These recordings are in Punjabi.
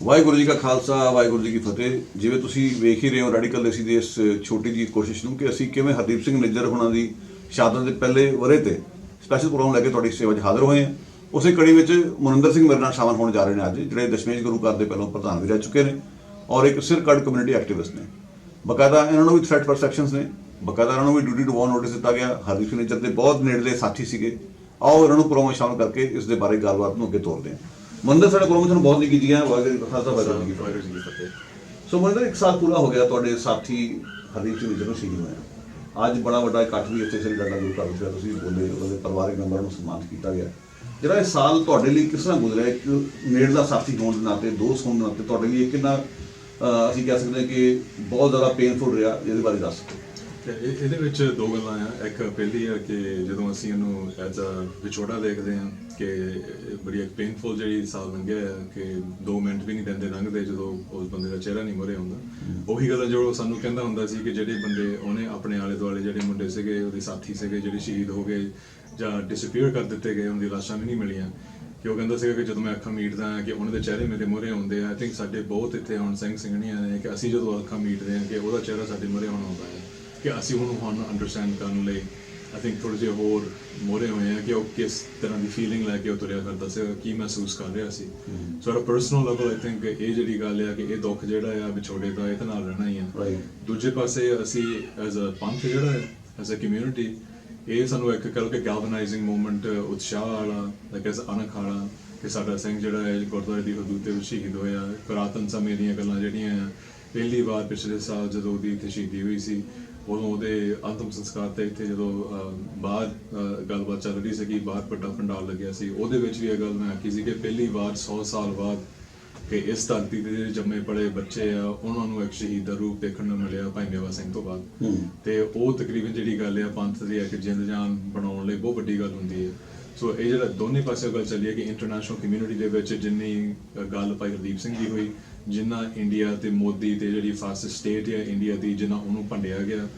ਵਾਹਿਗੁਰੂ ਜੀ ਕਾ ਖਾਲਸਾ, ਵਾਹਿਗੁਰੂ ਜੀ ਕੀ ਫਤਿਹ। ਜਿਵੇਂ ਤੁਸੀਂ ਵੇਖ ਹੀ ਰਹੇ ਹੋ ਰੈਡੀਕਲ ਅਸੀਂ ਦੀ ਇਸ ਛੋਟੀ ਜੀ ਕੋਸ਼ਿਸ਼ ਨੂੰ ਕਿ ਅਸੀਂ ਕਿਵੇਂ ਹਰਦੀਪ ਸਿੰਘ ਨਿੱਜਰ ਹੋਣਾ ਦੀ ਸ਼ਹਾਦਤ ਦੇ ਪਹਿਲੇ ਵਰੇ ਤੇ ਸਪੈਸ਼ਲ ਪ੍ਰੋਗਰਾਮ ਲੈ ਕੇ ਤੁਹਾਡੀ ਸੇਵਾ 'ਚ ਹਾਜ਼ਰ ਹੋਏ ਹਾਂ। ਉਸੇ ਕੜੀ ਵਿੱਚ ਮਨਿੰਦਰ ਸਿੰਘ ਮੇਰੇ ਨਾਲ ਸ਼ਾਮਲ ਹੋਣ ਜਾ ਰਹੇ ਨੇ ਅੱਜ, ਜਿਹੜੇ ਦਸ਼ਮੇਸ਼ ਗੁਰੂ ਘਰ ਦੇ ਪਹਿਲੋਂ ਪ੍ਰਧਾਨ ਵੀ ਰਹਿ ਚੁੱਕੇ ਨੇ ਔਰ ਇੱਕ ਸਿਰਕੱਢ ਕਮਿਊਨਿਟੀ ਐਕਟਿਵਿਸਟ ਨੇ। ਬਕਾਇਦਾ ਇਹਨਾਂ ਨੂੰ ਵੀ ਥ੍ਰੈਟ ਪਰਸੈਪਸ਼ਨਸ ਨੇ, ਬਕਾਇਦਾ ਇਹਨਾਂ ਨੂੰ ਵੀ ਡਿਊਟੀ ਟੂ ਵਾਰ ਨੋਟਿਸ ਦਿੱਤਾ ਗਿਆ। ਹਰਦੀਪ ਸਿੰਘ ਨਿੱਜਰ ਦੇ ਬਹੁਤ ਨੇੜਲੇ ਸਾਥੀ ਸੀਗੇ। ਆਓ ਇਹਨਾਂ ਨੂੰ ਪ੍ਰੋਗਰਾਮ ਸ਼ਾਮਲ ਕਰਕੇ ਇਸ ਦੇ ਬਾਰੇ ਗੱਲਬਾਤ ਨੂੰ ਅੱਗੇ ਤੋਰਦੇ ਹਾਂ। ਮੰਦਰ ਸਾਡੇ ਪ੍ਰੋਗਰਾਮ ਤੁਹਾਨੂੰ ਬਹੁਤ ਨਿੱਕੀ ਜੀਆਂ ਵਾਹਿਗੁਰੂ ਖਾਲਸਾ ਵਾਹਿਗੁਰੂ ਜੀ ਕੀ ਵਾਹਿਗੁਰੂ ਜੀ ਕੀ ਫਤਿਹ। ਸੋ ਮੰਦਰ ਇੱਕ ਸਾਲ ਪੂਰਾ ਹੋ ਗਿਆ ਤੁਹਾਡੇ ਸਾਥੀ ਹਰਦੀਪ ਸਿੰਘ ਨੂੰ ਸ਼ਹੀਦ ਹੋਇਆ। ਅੱਜ ਬੜਾ ਵੱਡਾ ਇਕੱਠ ਵੀ ਇੱਥੇ ਸ੍ਰੀ ਡਾਡਾ ਗੁਰੂ ਘਰ ਵਿੱਚ। ਤੁਸੀਂ ਬੋਲੇ ਉਹਨਾਂ ਦੇ ਪਰਿਵਾਰਕ ਮੈਂਬਰਾਂ ਨੂੰ ਸਨਮਾਨਿਤ ਕੀਤਾ ਗਿਆ। ਜਿਹੜਾ ਇਹ ਸਾਲ ਤੁਹਾਡੇ ਲਈ ਕਿਸ ਤਰ੍ਹਾਂ ਗੁਜ਼ਰਿਆ ਇੱਕ ਨੇੜਲਾ ਸਾਥੀ ਹੋਣ ਦੇ ਨਾਤੇ ਦੋਸਤ ਹੋਣ ਦੇ ਨਾਤੇ ਤੁਹਾਡੇ ਲਈ ਇਹ ਕਿੰਨਾ ਅਸੀਂ ਕਹਿ ਸਕਦੇ ਹਾਂ ਕਿ ਬਹੁਤ ਜ਼ਿਆਦਾ ਪੇਨਫੁਲ ਰਿਹਾ ਇਹਦੇ ਬਾਰੇ ਦੱਸ ਤੇ ਇਹ- ਇਹਦੇ ਵਿੱਚ ਦੋ ਗੱਲਾਂ ਆ। ਇੱਕ ਪਹਿਲੀ ਆ ਕਿ ਜਦੋਂ ਅਸੀਂ ਇਹਨੂੰ ਐਜ਼ ਅ ਵਿਛੋੜਾ ਦੇਖਦੇ ਹਾਂ ਕਿ ਇਹ ਬੜੀ ਇੱਕ ਪੇਨਫੁਲ ਜਿਹੜੀ ਸਾਲ ਲੰਘਿਆ ਆ ਕਿ 2 ਮਿੰਟ ਵੀ ਨਹੀਂ ਦਿੰਦੇ ਲੰਘਦੇ ਜਦੋਂ ਉਸ ਬੰਦੇ ਦਾ ਚਿਹਰਾ ਨਹੀਂ ਮੁਰੇ ਆਉਂਦਾ ਉਹੀ ਗੱਲ ਆ ਜੋ ਸਾਨੂੰ ਕਹਿੰਦਾ ਹੁੰਦਾ ਸੀ ਕਿ ਜਿਹੜੇ ਬੰਦੇ ਉਹਨੇ ਆਪਣੇ ਆਲੇ ਦੁਆਲੇ ਜਿਹੜੇ ਮੁੰਡੇ ਸੀਗੇ ਉਹਦੇ ਸਾਥੀ ਸੀਗੇ ਜਿਹੜੇ ਸ਼ਹੀਦ ਹੋ ਗਏ ਜਾਂ ਡਿਸਪੀਅਰ ਕਰ ਦਿੱਤੇ ਗਏ ਉਹਨਾਂ ਦੀ ਲਾਸ਼ਾਂ ਵੀ ਨਹੀਂ ਮਿਲੀਆਂ। ਕਿ ਉਹ ਕਹਿੰਦਾ ਸੀਗਾ ਕਿ ਜਦੋਂ ਮੈਂ ਅੱਖਾਂ ਮੀਟਦਾ ਹਾਂ ਕਿ ਉਹਨਾਂ ਦੇ ਚਿਹਰੇ ਮੇਰੇ ਮੂਹਰੇ ਆਉਂਦੇ ਆ। ਆਈ ਥਿੰਕ ਸਾਡੇ ਬਹੁਤ ਇੱਥੇ ਹੁਣ ਸਿੰਘ ਸਿੰਘਣੀਆਂ ਨੇ ਕਿ ਅਸੀਂ ਜਦੋਂ ਅੱਖਾਂ ਮੀਟਦੇ ਹਾਂ ਕਿ ਉਹਦਾ ਚਿਹਰਾ ਸਾਡੇ ਮੂਹਰੇ ਹੁਣ ਆਉਂਦਾ ਹੈ। ਕਿ ਅਸੀਂ ਉਹਨੂੰ ਹੁਣ ਅੰਡਰਸਟੈਂਡ ਕਰਨ ਲਈ ਆਈ ਥਿੰਕ ਥੋੜੇ ਜਿਹਾ ਹੋਰ ਮੋਰੇ ਹੋਏ ਆ ਕਿ ਉਹ ਕਿਸ ਤਰ੍ਹਾਂ ਦੀ ਫੀਲਿੰਗ ਲੈ ਕੇ ਉਹ ਤੁਰਿਆ ਕਰਦਾ ਸੀ ਕੀ ਮਹਿਸੂਸ ਕਰ ਰਿਹਾ ਸੀ। So at personal level I think ਇਹ ਜਿਹੜੀ ਗੱਲ ਆ ਕਿ ਇਹ ਦੁੱਖ ਜਿਹੜਾ ਆ ਵਿਛੋੜੇ ਦਾ ਇਹ ਤਾਂ ਨਾਲ ਰਹਿਣਾ ਹੀ ਆ. ਦੂਜੇ ਪਾਸੇ ਅਸੀਂ ਐਜ਼ ਅ ਪੰਥ ਜਿਹੜਾ ਹੈ ਐਜ਼ ਅ ਕਮਿਊਨਿਟੀ ਇਹ ਸਾਨੂੰ ਇੱਕ ਕਹਿ ਲਓ ਕਿ ਗੈਲਵਨਾਈਜ਼ਿੰਗ ਮੂਵਮੈਂਟ ਉਤਸ਼ਾਹ ਵਾਲਾ ਲਾਈਕ ਐਸ ਅਣਖ ਵਾਲਾ ਕਿ ਸਾਡਾ ਸਿੰਘ ਜਿਹੜਾ ਹੈ ਗੁਰਦੁਆਰੇ ਦੀ ਹਦੂਦ ਵਿੱਚ ਸ਼ਹੀਦ ਹੋਇਆ। ਪੁਰਾਤਨ ਸਮੇਂ ਦੀਆਂ ਗੱਲਾਂ ਜਿਹੜੀਆਂ ਆ ਪਹਿਲੀ ਵਾਰ ਪਿਛਲੇ ਸਾਲ ਜਦੋਂ ਉਹਦੀ ਇੱਥੇ ਸ਼ਹੀਦੀ ਹੋਈ ਸੀ ਉਦੋਂ ਉਹਦੇ ਅੰਤਮ ਸੰਸਕਾਰ ਤੇ ਇੱਥੇ ਜਦੋਂ ਅਹ, ਗੱਲਬਾਤ ਚੱਲ ਰਹੀ ਸੀ ਕਿ ਬਾਹਰ ਵੱਡਾ ਪੰਡਾਲ ਲੱਗਿਆ ਸੀ ਉਹਦੇ ਵਿੱਚ ਵੀ ਇਹ ਗੱਲ ਮੈਂ ਆਖੀ ਸੀ ਕਿ ਪਹਿਲੀ ਵਾਰ 100 ਸਾਲ ਬਾਅਦ ਕਿ ਇਸ ਧਰਤੀ ਤੇ ਜਿਹੜੇ ਜੰਮੇ ਪੜੇ ਬੱਚੇ ਆ ਉਹਨਾਂ ਨੂੰ ਇੱਕ ਸ਼ਹੀਦ ਦਾ ਰੂਪ ਦੇਖਣ ਨੂੰ ਮਿਲਿਆ ਭਾਈ ਮੇਵਾ ਸਿੰਘ ਤੋਂ ਬਾਅਦ। ਤੇ ਉਹ ਤਕਰੀਬਨ ਜਿਹੜੀ ਗੱਲ ਆ ਪੰਥ ਦੀ ਇੱਕ ਜਿੰਦ ਜਾਨ ਬਣਾਉਣ ਲਈ ਬਹੁਤ ਵੱਡੀ ਗੱਲ ਹੁੰਦੀ ਹੈ ਸੋ ਇਹ ਜਿਹੜਾ ਦੋਨੇ ਪਾਸੇ ਗੱਲ ਚੱਲੀ ਹੈ ਕਿ ਇੰਟਰਨੈਸ਼ਨਲ ਕਮਿਊਨਿਟੀ ਦੇ ਵਿੱਚ ਜਿੰਨੀ ਗੱਲ ਭਾਈ ਹਰਦੀਪ ਸਿੰਘ ਦੀ ਹੋਈ ਜਿੰਨਾ ਇੰਡੀਆ ਤੇ ਮੋਦੀ ਤੇ ਜਿਹੜੀ ਫਾਸਟ ਸਟੇਟ ਹੈ ਇੰਡੀਆ ਦੀ ਜਿੰਨਾ ਉਹਨੂੰ ਭੰਡਿਆ ਗਿਆ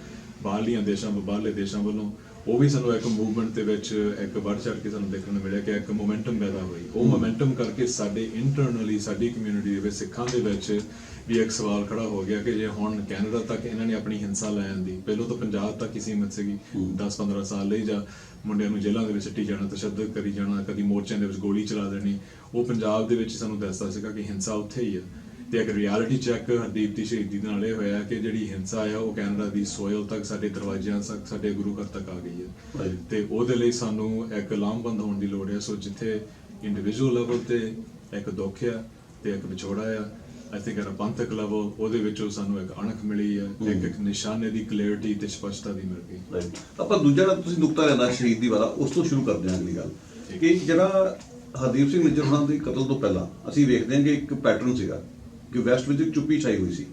ਬਾਹਰਲੀਆਂ ਦੇਸ਼ਾਂ ਬਾਹਰਲੇ ਦੇਸ਼ਾਂ ਵੱਲੋਂ ਉਹ ਵੀ ਸਾਨੂੰ ਇੱਕ ਮੂਵਮੈਂਟ ਦੇ ਵਿੱਚ ਇੱਕ ਵੱਧ ਚੜ ਕੇ ਸਾਨੂੰ ਦੇਖਣ ਨੂੰ ਮਿਲਿਆ ਕਿ ਇੱਕ ਮੋਮੈਂਟਮ ਪੈਦਾ ਹੋਈ। ਉਹ ਮੋਮੈਂਟਮ ਕਰਕੇ ਸਾਡੇ ਇੰਟਰਨਲੀ ਸਾਡੀ ਕਮਿਊਨਿਟੀ ਦੇ ਵਿੱਚ ਸਿੱਖਾਂ ਦੇ ਵਿੱਚ ਵੀ ਇੱਕ ਸਵਾਲ ਖੜਾ ਹੋ ਗਿਆ ਕਿ ਜੇ ਹੁਣ ਕੈਨੇਡਾ ਤੱਕ ਇਹਨਾਂ ਨੇ ਆਪਣੀ ਹਿੰਸਾ ਲੈ ਆਂਦੀ ਪਹਿਲਾਂ ਤਾਂ ਪੰਜਾਬ ਤੱਕ ਹੀ ਸੀਮਤ ਸੀਗੀ 10-15 ਸਾਲ ਲਈ ਜਾਂ ਮੁੰਡਿਆਂ ਨੂੰ ਜੇਲ੍ਹਾਂ ਦੇ ਵਿੱਚ ਸਿੱਟੀ ਜਾਣਾ ਤਸ਼ੱਦਦ ਕਰੀ ਜਾਣਾ ਕਦੀ ਮੋਰਚਿਆਂ ਦੇ ਵਿੱਚ ਗੋਲੀ ਚਲਾ ਦੇਣੀ ਉਹ ਪੰਜਾਬ ਦੇ ਵਿੱਚ ਹੀ ਸਾਨੂੰ ਦੱਸਦਾ ਸੀਗਾ ਕਿ ਹਿੰਸਾ ਉੱਥੇ ਹੀ ਆ। ਤੇ ਇੱਕ ਰਿਐਲਿਟੀ ਚੈੱਕ ਹਰਦੀਪ ਦੀ ਸ਼ਹੀਦੀ ਦੇ ਨਾਲ ਇਹ ਹੋਇਆ ਕਿ ਜਿਹੜੀ ਹਿੰਸਾ ਆ ਉਹ ਕੈਨੇਡਾ ਦੀ ਸੋਇਲ ਤੱਕ ਸਾਡੇ ਦਰਵਾਜ਼ਿਆਂ ਤੱਕ ਸਾਡੇ ਗੁਰੂ ਘਰ ਤੱਕ ਆ ਗਈ ਹੈ. ਤੇ ਉਹਦੇ ਲਈ ਸਾਨੂੰ ਇੱਕ ਲਾਮਬੰਦ ਹੋਣ ਦੀ ਲੋੜ ਹੈ। ਸੋ ਜਿੱਥੇ ਇੰਡੀਵਿਜੂਅਲ ਲੈਵਲ ਤੇ ਇੱਕ ਦੁੱਖ ਆ ਤੇ ਇੱਕ ਵਿਛੋੜਾ ਆ ਆਈ ਥਿੰਕ ਐਟ ਪੰਥਕ ਲੈਵਲ ਉਹਦੇ ਵਿੱਚੋਂ ਸਾਨੂੰ ਇੱਕ ਅਣਖ ਮਿਲੀ ਹੈ ਇੱਕ ਇੱਕ ਨਿਸ਼ਾਨੇ ਦੀ ਕਲੈਰਿਟੀ ਤੇ ਸਪਸ਼ਟਤਾ ਦੀ ਮਿਲ ਗਈ. ਆਪਾਂ ਦੂਜਾ ਤੁਸੀਂ ਨੁਕਤਾ ਲੈਣਾ ਸ਼ਹੀਦ ਦੀ ਵਾਲਾ ਉਸ ਤੋਂ ਸ਼ੁਰੂ ਕਰਦੇ ਹਾਂ ਅਗਲੀ ਗੱਲ। ਕਿ ਜਿਹੜਾ ਹਰਦੀਪ ਸਿੰਘ ਨਿੱਜਰ ਹੋਣਾ ਦੇ ਕਤਲ ਤੋਂ ਪਹਿਲਾਂ ਅਸੀਂ ਵੇਖਦੇ ਹਾਂ ਕਿ ਇੱਕ ਪੈਟਰਨ ਸੀਗਾ। ਕਿ ਵੈਸਟ ਵਿੱਚ ਚੁੱਪੀ ਛਾਈ ਹੋਈ ਸੀ।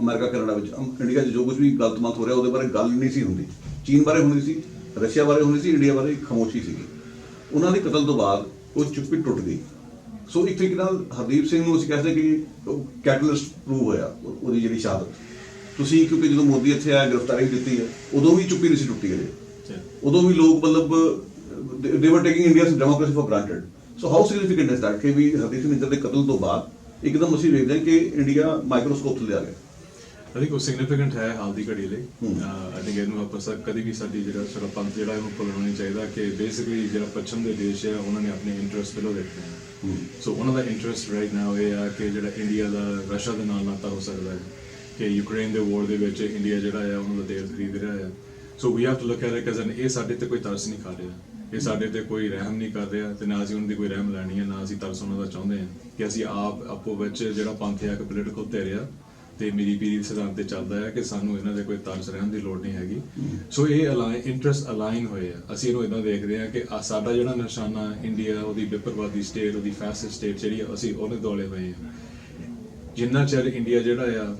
ਅਮਰੀਕਾ ਕੈਨੇਡਾ ਵਿੱਚ। ਇੰਡੀਆ 'ਚ ਜੋ ਕੁਝ ਵੀ ਗਲਤ ਮਤ ਹੋ ਰਿਹਾ ਉਹਦੇ ਬਾਰੇ ਗੱਲ ਨਹੀਂ ਸੀ ਹੁੰਦੀ। ਚੀਨ ਬਾਰੇ ਹੁੰਦੀ ਸੀ ਰਸ਼ੀਆ ਬਾਰੇ ਹੁੰਦੀ ਸੀ ਇੰਡੀਆ ਬਾਰੇ ਖਾਮੋਸ਼ੀ ਸੀਗੀ। ਉਹਨਾਂ ਦੇ ਕਤਲ ਤੋਂ ਬਾਅਦ ਉਹ ਚੁੱਪੀ ਟੁੱਟ ਗਈ। ਸੋ ਇੱਕ ਤਰੀਕੇ ਨਾਲ ਹਰਦੀਪ ਸਿੰਘ ਨੂੰ ਅਸੀਂ ਕਹਿੰਦੇ ਕਿ ਕੈਟਲਿਸਟ ਪ੍ਰੂਵ ਹੋਇਆ ਉਹ- ਉਹਦੀ ਜਿਹੜੀ ਸ਼ਹਾਦਤ। ਤੁਸੀਂ ਕਿਉਂਕਿ ਜਦੋਂ ਮੋਦੀ ਇੱਥੇ ਆਇਆ ਗ੍ਰਿਫਤਾਰੀ ਦਿੱਤੀ ਹੈ ਉਦੋਂ ਵੀ ਚੁੱਪੀ ਨਹੀਂ ਸੀ ਟੁੱਟੀ ਗਈ ਉਦੋਂ ਵੀ ਲੋਕ ਮਤਲਬ they were taking India's democracy for granted so how significant is that ਕਿ ਵੀ ਹਰਦੀਪ ਸਿੰਘ ਦੇ ਕਤਲ ਤੋਂ ਬਾਅਦ ਇੱਕਦਮ ਅਸੀਂ ਵੇਖਦੇ ਹਾਂ ਕਿ ਇੰਡੀਆ ਮਾਈਕਰੋਸਕੋਪ ਥੱਲੇ ਆ ਗਿਆ। ਆਈ ਥਿੰਕ ਉਹ ਸਿਗਨੀਫੀਕੈਂਟ ਹੈ ਹਾਲ ਦੀ ਘੜੀ ਲਈ। ਆਈ ਥਿੰਕ ਇਹਨੂੰ ਆਪਾਂ ਸਭ ਕਦੀ ਵੀ ਸਾਡੀ ਜਿਹੜਾ ਸਾਡਾ ਪੰਥ ਜਿਹੜਾ ਇਹਨੂੰ ਭੁੱਲਣਾ ਨਹੀਂ ਚਾਹੀਦਾ ਕਿ ਬੇਸਿਕਲੀ ਜਿਹੜਾ ਪੱਛਮ ਦੇ ਦੇਸ਼ ਹੈ ਉਹਨਾਂ ਨੇ ਆਪਣੇ ਇੰਟਰਸਟ ਪਹਿਲਾਂ ਦੇਖਣੇ ਆ। ਸੋ ਉਹਨਾਂ ਦਾ ਇੰਟਰਸਟ ਰਾਈਟ ਨਾਓ ਇਹ ਆ ਕਿ ਜਿਹੜਾ ਇੰਡੀਆ ਦਾ ਰਸ਼ੀਆ ਦੇ ਨਾਲ ਨਾਤਾ ਹੋ ਸਕਦਾ ਹੈ। ਕਿ ਯੂਕਰੇਨ ਦੇ ਵਾਰ ਦੇ ਵਿੱਚ ਇੰਡੀਆ ਜਿਹੜਾ ਹੈ ਉਹਨਾਂ ਦਾ ਤੇਲ ਖਰੀਦ ਰਿਹਾ ਹੈ so we have to look at it as ਇਹ ਸਾਡੇ ਤੇ ਕੋਈ ਤਰਸ ਨਹੀਂ ਖਾ ਰਿਹਾ। ਇਹ ਸਾਡੇ ਤੇ ਕੋਈ ਰਹਿਮ ਨਹੀਂ ਕਰ ਰਿਹਾ ਤੇ ਨਾ ਅਸੀਂ ਉਹਨਾਂ ਦੀ ਕੋਈ ਰਹਿਮ ਲੈਣੀ ਹੈ ਨਾ ਅਸੀਂ ਤਰਸ ਉਹਨਾਂ ਦਾ ਚਾਹੁੰਦੇ ਹਾਂ ਕਿ ਅਸੀਂ ਆਪ ਆਪੋ ਵਿੱਚ ਜਿਹੜਾ ਪੰਥ ਹੈ ਕਿ ਪੋਲੀਟੀਕਲ ਧਿਰਿਆ ਤੇ ਮੇਰੀ ਪੀਰੀ ਦੇ ਸਿਧਾਂਤ ਤੇ ਚੱਲਦਾ ਹੈ ਕਿ ਸਾਨੂੰ ਇਹਨਾਂ ਦੇ ਕੋਈ ਤਰਸ ਰਹਿਣ ਦੀ ਲੋੜ ਨਹੀਂ ਹੈਗੀ। ਸੋ ਇਹ ਅਲਾਈਨ ਇੰਟਰਸਟ ਅਲਾਈਨ ਹੋਏ ਆ। ਅਸੀਂ ਇਹਨੂੰ ਇਦਾਂ ਦੇਖਦੇ ਹਾਂ ਕਿ ਸਾਡਾ ਜਿਹੜਾ ਨਿਸ਼ਾਨਾ ਇੰਡੀਆ ਉਹਦੀ ਵਿਪਰਵਾਦੀ ਸਟੇਟ ਉਹਦੀ ਫੈਸਿਸਟ ਸਟੇਟ ਜਿਹੜੀ ਆ, ਅਸੀਂ ਉਹਨੇ ਦੁਆਲੇ ਹੋਏ ਆ। ਜਿੰਨਾ ਚਿਰ ਇੰਡੀਆ ਜਿਹੜਾ ਆ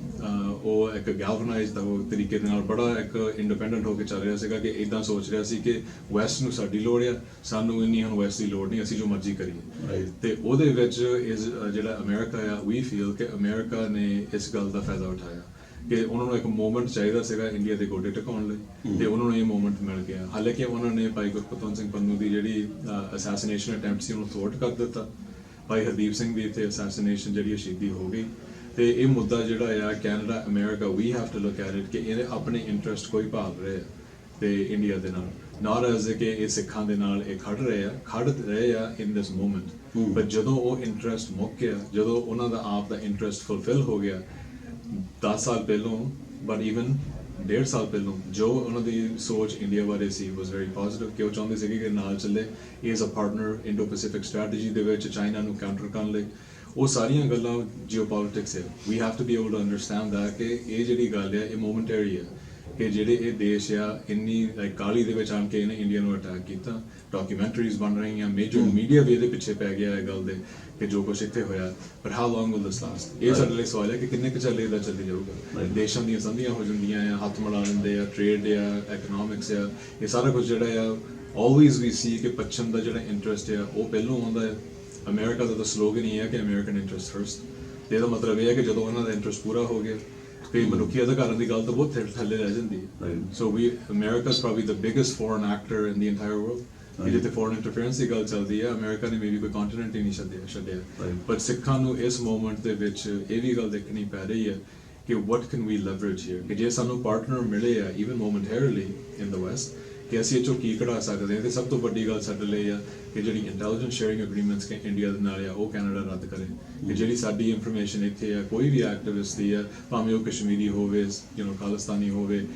ਉਹ ਇੱਕ ਗੈਲਵਨਾਈਜ਼ਡ ਤਰੀਕੇ ਦੇ ਨਾਲ ਬੜਾ ਇੱਕ ਇੰਡੀਪੈਂਡੈਂਟ ਹੋ ਕੇ ਚੱਲ ਰਿਹਾ ਸੀਗਾ ਕਿ ਇਦਾਂ ਸੋਚ ਰਿਹਾ ਸੀ ਕਿ ਵੈਸਟ ਨੂੰ ਸਾਡੀ ਲੋੜ ਆ ਸਾਨੂੰ ਇੰਨੀ ਹੁਣ ਵੈਸਟ ਦੀ ਲੋੜ ਨਹੀਂ ਅਸੀਂ ਜੋ ਮਰਜ਼ੀ ਕਰੀਏ. ਤੇ ਉਹਦੇ ਵਿੱਚ ਇਸ ਜਿਹੜਾ ਅਮਰੀਕਾ ਆ ਵੀ ਫੀਲ ਕਿ ਅਮਰੀਕਾ ਨੇ ਇਸ ਗੱਲ ਦਾ ਫਾਇਦਾ ਉਠਾਇਆ ਕਿ ਉਹਨਾਂ ਨੂੰ ਇੱਕ ਮੂਵਮੈਂਟ ਚਾਹੀਦਾ ਸੀਗਾ ਇੰਡੀਆ ਦੇ ਗੋਡੇ ਟਿਕਾਉਣ ਲਈ। ਤੇ ਉਹਨਾਂ ਨੂੰ ਇਹ ਮੂਵਮੈਂਟ ਮਿਲ ਗਿਆ। ਹਾਲਾਂਕਿ ਉਹਨਾਂ ਨੇ ਭਾਈ ਗੁਰਪਤਵੰਤ ਸਿੰਘ ਪੰਨੂ ਦੀ ਜਿਹੜੀ ਅਸੈਸੀਨੇਸ਼ਨ ਅਟੈਂਪਟ ਸੀ ਉਹਨੂੰ ਥੋਟ ਕਰ ਦਿੱਤਾ। ਭਾਈ ਹਰਦੀਪ ਸਿੰਘ ਦੀ ਇੱਥੇ ਅਸੈਸੀਨੇਸ਼ਨ ਜਿਹੜੀ ਸ਼ਹੀਦੀ ਹੋ ਗਈ। ਤੇ ਇਹ ਮੁੱਦਾ ਜਿਹੜਾ ਆ Canada America we have to look at it ਕਿ ਇਹਦੇ ਆਪਣੇ ਇੰਟਰਸਟ ਕੋਈ ਭਾਲ ਰਹੇ ਆ ਤੇ ਇੰਡੀਆ ਦੇ ਨਾਲ। ਨਾਟ ਐਜ਼ ਕਿ ਇਹ ਸਿੱਖਾਂ ਦੇ ਨਾਲ ਇਹ ਖੜ ਰਹੇ ਆ ਖੜ ਰਹੇ ਆ ਇਨ ਦਿਸ ਮੂਮੈਂਟ। ਪਰ ਜਦੋਂ ਉਹ ਇੰਟਰਸਟ ਮੁੱਕ ਗਿਆ ਜਦੋਂ ਉਹਨਾਂ ਦਾ ਆਪ ਦਾ ਇੰਟਰਸਟ ਫੁੱਲਫਿਲ ਹੋ ਗਿਆ 10 ਸਾਲ ਪਹਿਲੋਂ ਬਟ ਇਵਨ ਡੇਢ ਸਾਲ ਪਹਿਲੋਂ ਜੋ ਉਹਨਾਂ ਦੀ ਸੋਚ ਇੰਡੀਆ ਬਾਰੇ ਸੀ ਵਾਸ ਵੈਰੀ ਪੋਜ਼ਿਟਿਵ ਕਿ ਉਹ ਚਾਹੁੰਦੇ ਸੀ ਕਿ ਨਾਲ ਚੱਲੇ। Is a partner Indo Pacific strategy ਦੇ ਵਿੱਚ ਚਾਈਨਾ ਨੂੰ ਕਾਊਂਟਰ ਕਰਨ ਲਈ। ਉਹ ਸਾਰੀਆਂ ਗੱਲਾਂ ਜੀਓਪੋਲਿਟਿਕਸ ਹੈ we have to be able to understand that ਕਿ ਇਹ ਜਿਹੜੀ ਗੱਲ ਹੈ ਇਹ ਮੋਮੈਂਟਰੀ ਹੈ ਕਿ ਜਿਹੜੇ ਇਹ ਦੇਸ਼ ਆ ਇੰਨੀ ਲਾਈਕ ਕਾਲੀ ਦੇ ਵਿੱਚ ਆਣ ਕੇ ਇਹਨੇ ਇੰਡੀਆ ਨੂੰ ਅਟੈਕ ਕੀਤਾ। ਡਾਕੂਮੈਂਟਰੀਜ਼ ਬਣ ਰਹੀਆਂ ਮੇਜਰ ਮੀਡੀਆ ਵੀ ਇਹਦੇ ਪਿੱਛੇ ਪੈ ਗਿਆ ਇਹ ਗੱਲ ਦੇ ਕਿ ਜੋ ਕੁਝ ਇੱਥੇ ਹੋਇਆ। ਪਰ how long will this last ਇਹ ਸਾਡੇ ਲਈ ਸਵਾਲ ਹੈ ਕਿ ਕਿੰਨੇ ਕੁ ਚੱਲੇ ਇਹਦਾ ਚੱਲੀ ਜਾਊਗਾ. ਦੇਸ਼ਾਂ ਦੀਆਂ ਸੰਧੀਆਂ ਹੋ ਜਾਂਦੀਆਂ ਆ ਹੱਥ ਮਿਲਾ ਲੈਂਦੇ ਆ ਟ੍ਰੇਡ ਆ ਇਕਨੋਮਿਕਸ ਆ ਇਹ ਸਾਰਾ ਕੁਝ ਜਿਹੜਾ ਆ ਆਲਵੇਜ਼ ਵੀ ਸੀ ਕਿ ਪੱਛਮ ਦਾ ਜਿਹੜਾ ਇੰਟਰਸਟ ਆ ਉਹ ਪਹਿਲੋਂ ਆਉਂਦਾ ਹੈ ਅਮਰੀਕਾ ਦਾ ਤਾਂ ਸਲੋਗਨ ਹੀ ਹੈ ਕਿ ਅਮਰੀਕਨ ਇੰਟਰਸਟ ਫਰਸਟ ਤੇ ਇਹਦਾ ਮਤਲਬ ਇਹ ਹੈ ਕਿ ਜਦੋਂ ਉਹਨਾਂ ਦਾ ਇੰਟਰਸਟ ਪੂਰਾ ਹੋ ਗਿਆ ਤੇ ਮਨੁੱਖੀ ਅਧਿਕਾਰਾਂ ਦੀ ਗੱਲ ਤਾਂ ਬਹੁਤ ਥੱਲੇ- ਥੱਲੇ ਰਹਿ ਜਾਂਦੀ ਹੈ. So we America is probably the biggest foreign actor in the entire world Right. ਜਿੱਥੇ ਫੋਰਨ ਇੰਟਰਫੇਰੈਂਸ ਦੀ ਗੱਲ ਚੱਲਦੀ ਹੈ। ਅਮਰੀਕਾ ਨੇ ਮੇਬੀ ਕੋਈ ਕੰਟੀਨੈਂਟ ਹੀ ਨਹੀਂ ਛੱਡਿਆ ਛੱਡਿਆ. ਪਰ ਸਿੱਖਾਂ ਨੂੰ ਇਸ ਮੂਮੈਂਟ ਦੇ ਵਿੱਚ ਇਹ ਵੀ ਗੱਲ ਦੇਖਣੀ ਪੈ ਰਹੀ ਹੈ ਕਿ what can we leverage here? ਕਿ ਜੇ ਸਾਨੂੰ ਪਾਰਟਨਰ ਮਿਲੇ ਆ even momentarily in the west ਕਿ ਅਸੀਂ ਇਹ ਚੋਂ ਕੀ ਕਢਾ ਸਕਦੇ ਹਾਂ? ਤੇ ਸਭ ਤੋਂ ਵੱਡੀ ਗੱਲ ਸਾਡੇ ਲਈ ਆ ਕਿ ਜਿਹੜੀ ਇੰਟੈਲੀਜੈਂਸ ਸ਼ੇਅਰਿੰਗ ਐਗਰੀਮੈਂਟਸ ਕਿ ਇੰਡੀਆ ਦੇ ਨਾਲ ਆ, ਉਹ ਕੈਨੇਡਾ ਰੱਦ ਕਰੇ। ਕਿ ਜਿਹੜੀ ਸਾਡੀ ਇਨਫੋਰਮੇਸ਼ਨ ਇੱਥੇ ਆ, ਕੋਈ ਵੀ ਐਕਟਿਵਿਸਟ ਦੀ ਆ, ਭਾਵੇਂ ਉਹ ਕਸ਼ਮੀਰੀ ਹੋਵੇ ਯੂ نو ਖਾਲਿਸਤਾਨੀ ਹੋਵੇ,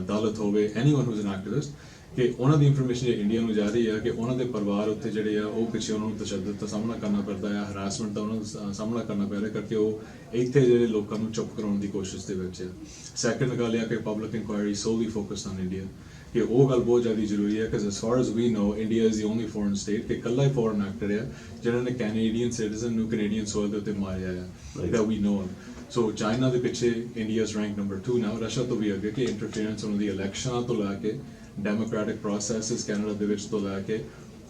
ਅਹ ਹੋਵੇ anyone who is an activist ਕਿ ਉਹਨਾਂ ਦੀ ਇਨਫੋਰਮੇਸ਼ਨ ਜੇ ਇੰਡੀਆ ਨੂੰ ਜਾ ਰਹੀ ਆ, ਕਿ ਉਹਨਾਂ ਦੇ ਪਰਿਵਾਰ ਉੱਤੇ ਜਿਹੜੇ ਆ, ਉਹ ਪਿੱਛੇ ਉਹਨਾਂ ਨੂੰ ਤਸ਼ੱਦਦ ਦਾ ਸਾਹਮਣਾ ਕਰਨਾ ਪੈਂਦਾ ਆ ਹਰਾਸਮੈਂਟ ਦਾ ਉਹਨਾਂ ਨੂੰ ਸਾਹਮਣਾ ਕਰਨਾ ਪੈ ਰਿਹਾ ਕਰਕੇ ਉਹ ਇੱਥੇ ਜਿਹੜੇ ਲੋਕਾਂ ਨੂੰ ਚੁੱਪ ਕਰਾਉਣ ਦੀ ਕੋਸ਼ਿਸ਼ ਦੇ ਵਿੱਚ ਆ। ਸੈਕੰਡ ਗੱਲ ਇਹ ਆ ਕਿ public inquiry solely focused on India ਕਿ ਉਹ ਗੱਲ ਬਹੁਤ ਜ਼ਿਆਦਾ ਜ਼ਰੂਰੀ ਹੈ ਕਿ as far as we know India is the only foreign state ਕਿ ਇਕੱਲਾ ਹੀ foreign actor ਹੈ ਜਿਹਨਾਂ ਨੇ ਕੈਨੇਡੀਅਨ ਸਿਟੀਜ਼ਨ ਨੂੰ ਕੈਨੇਡੀਅਨ ਸੋਇਲ ਦੇ ਉੱਤੇ ਮਾਰਿਆ ਹੈ we know of. So China ਦੇ ਪਿੱਛੇ India rank number 2 now Russia ਤੋਂ ਵੀ ਅੱਗੇ ਕਿ ਇੰਟਰਫੇਰੈਂਸ ਉਹਨਾਂ ਦੀ ਇਲੈਕਸ਼ਨਾਂ ਤੋਂ ਲੈ ਕੇ ਡੈਮੋਕ੍ਰੈਟਿਕ ਪ੍ਰੋਸੈਸਸ ਕੈਨੇਡਾ ਦੇ ਵਿੱਚ ਤੋਂ ਲੈ ਕੇ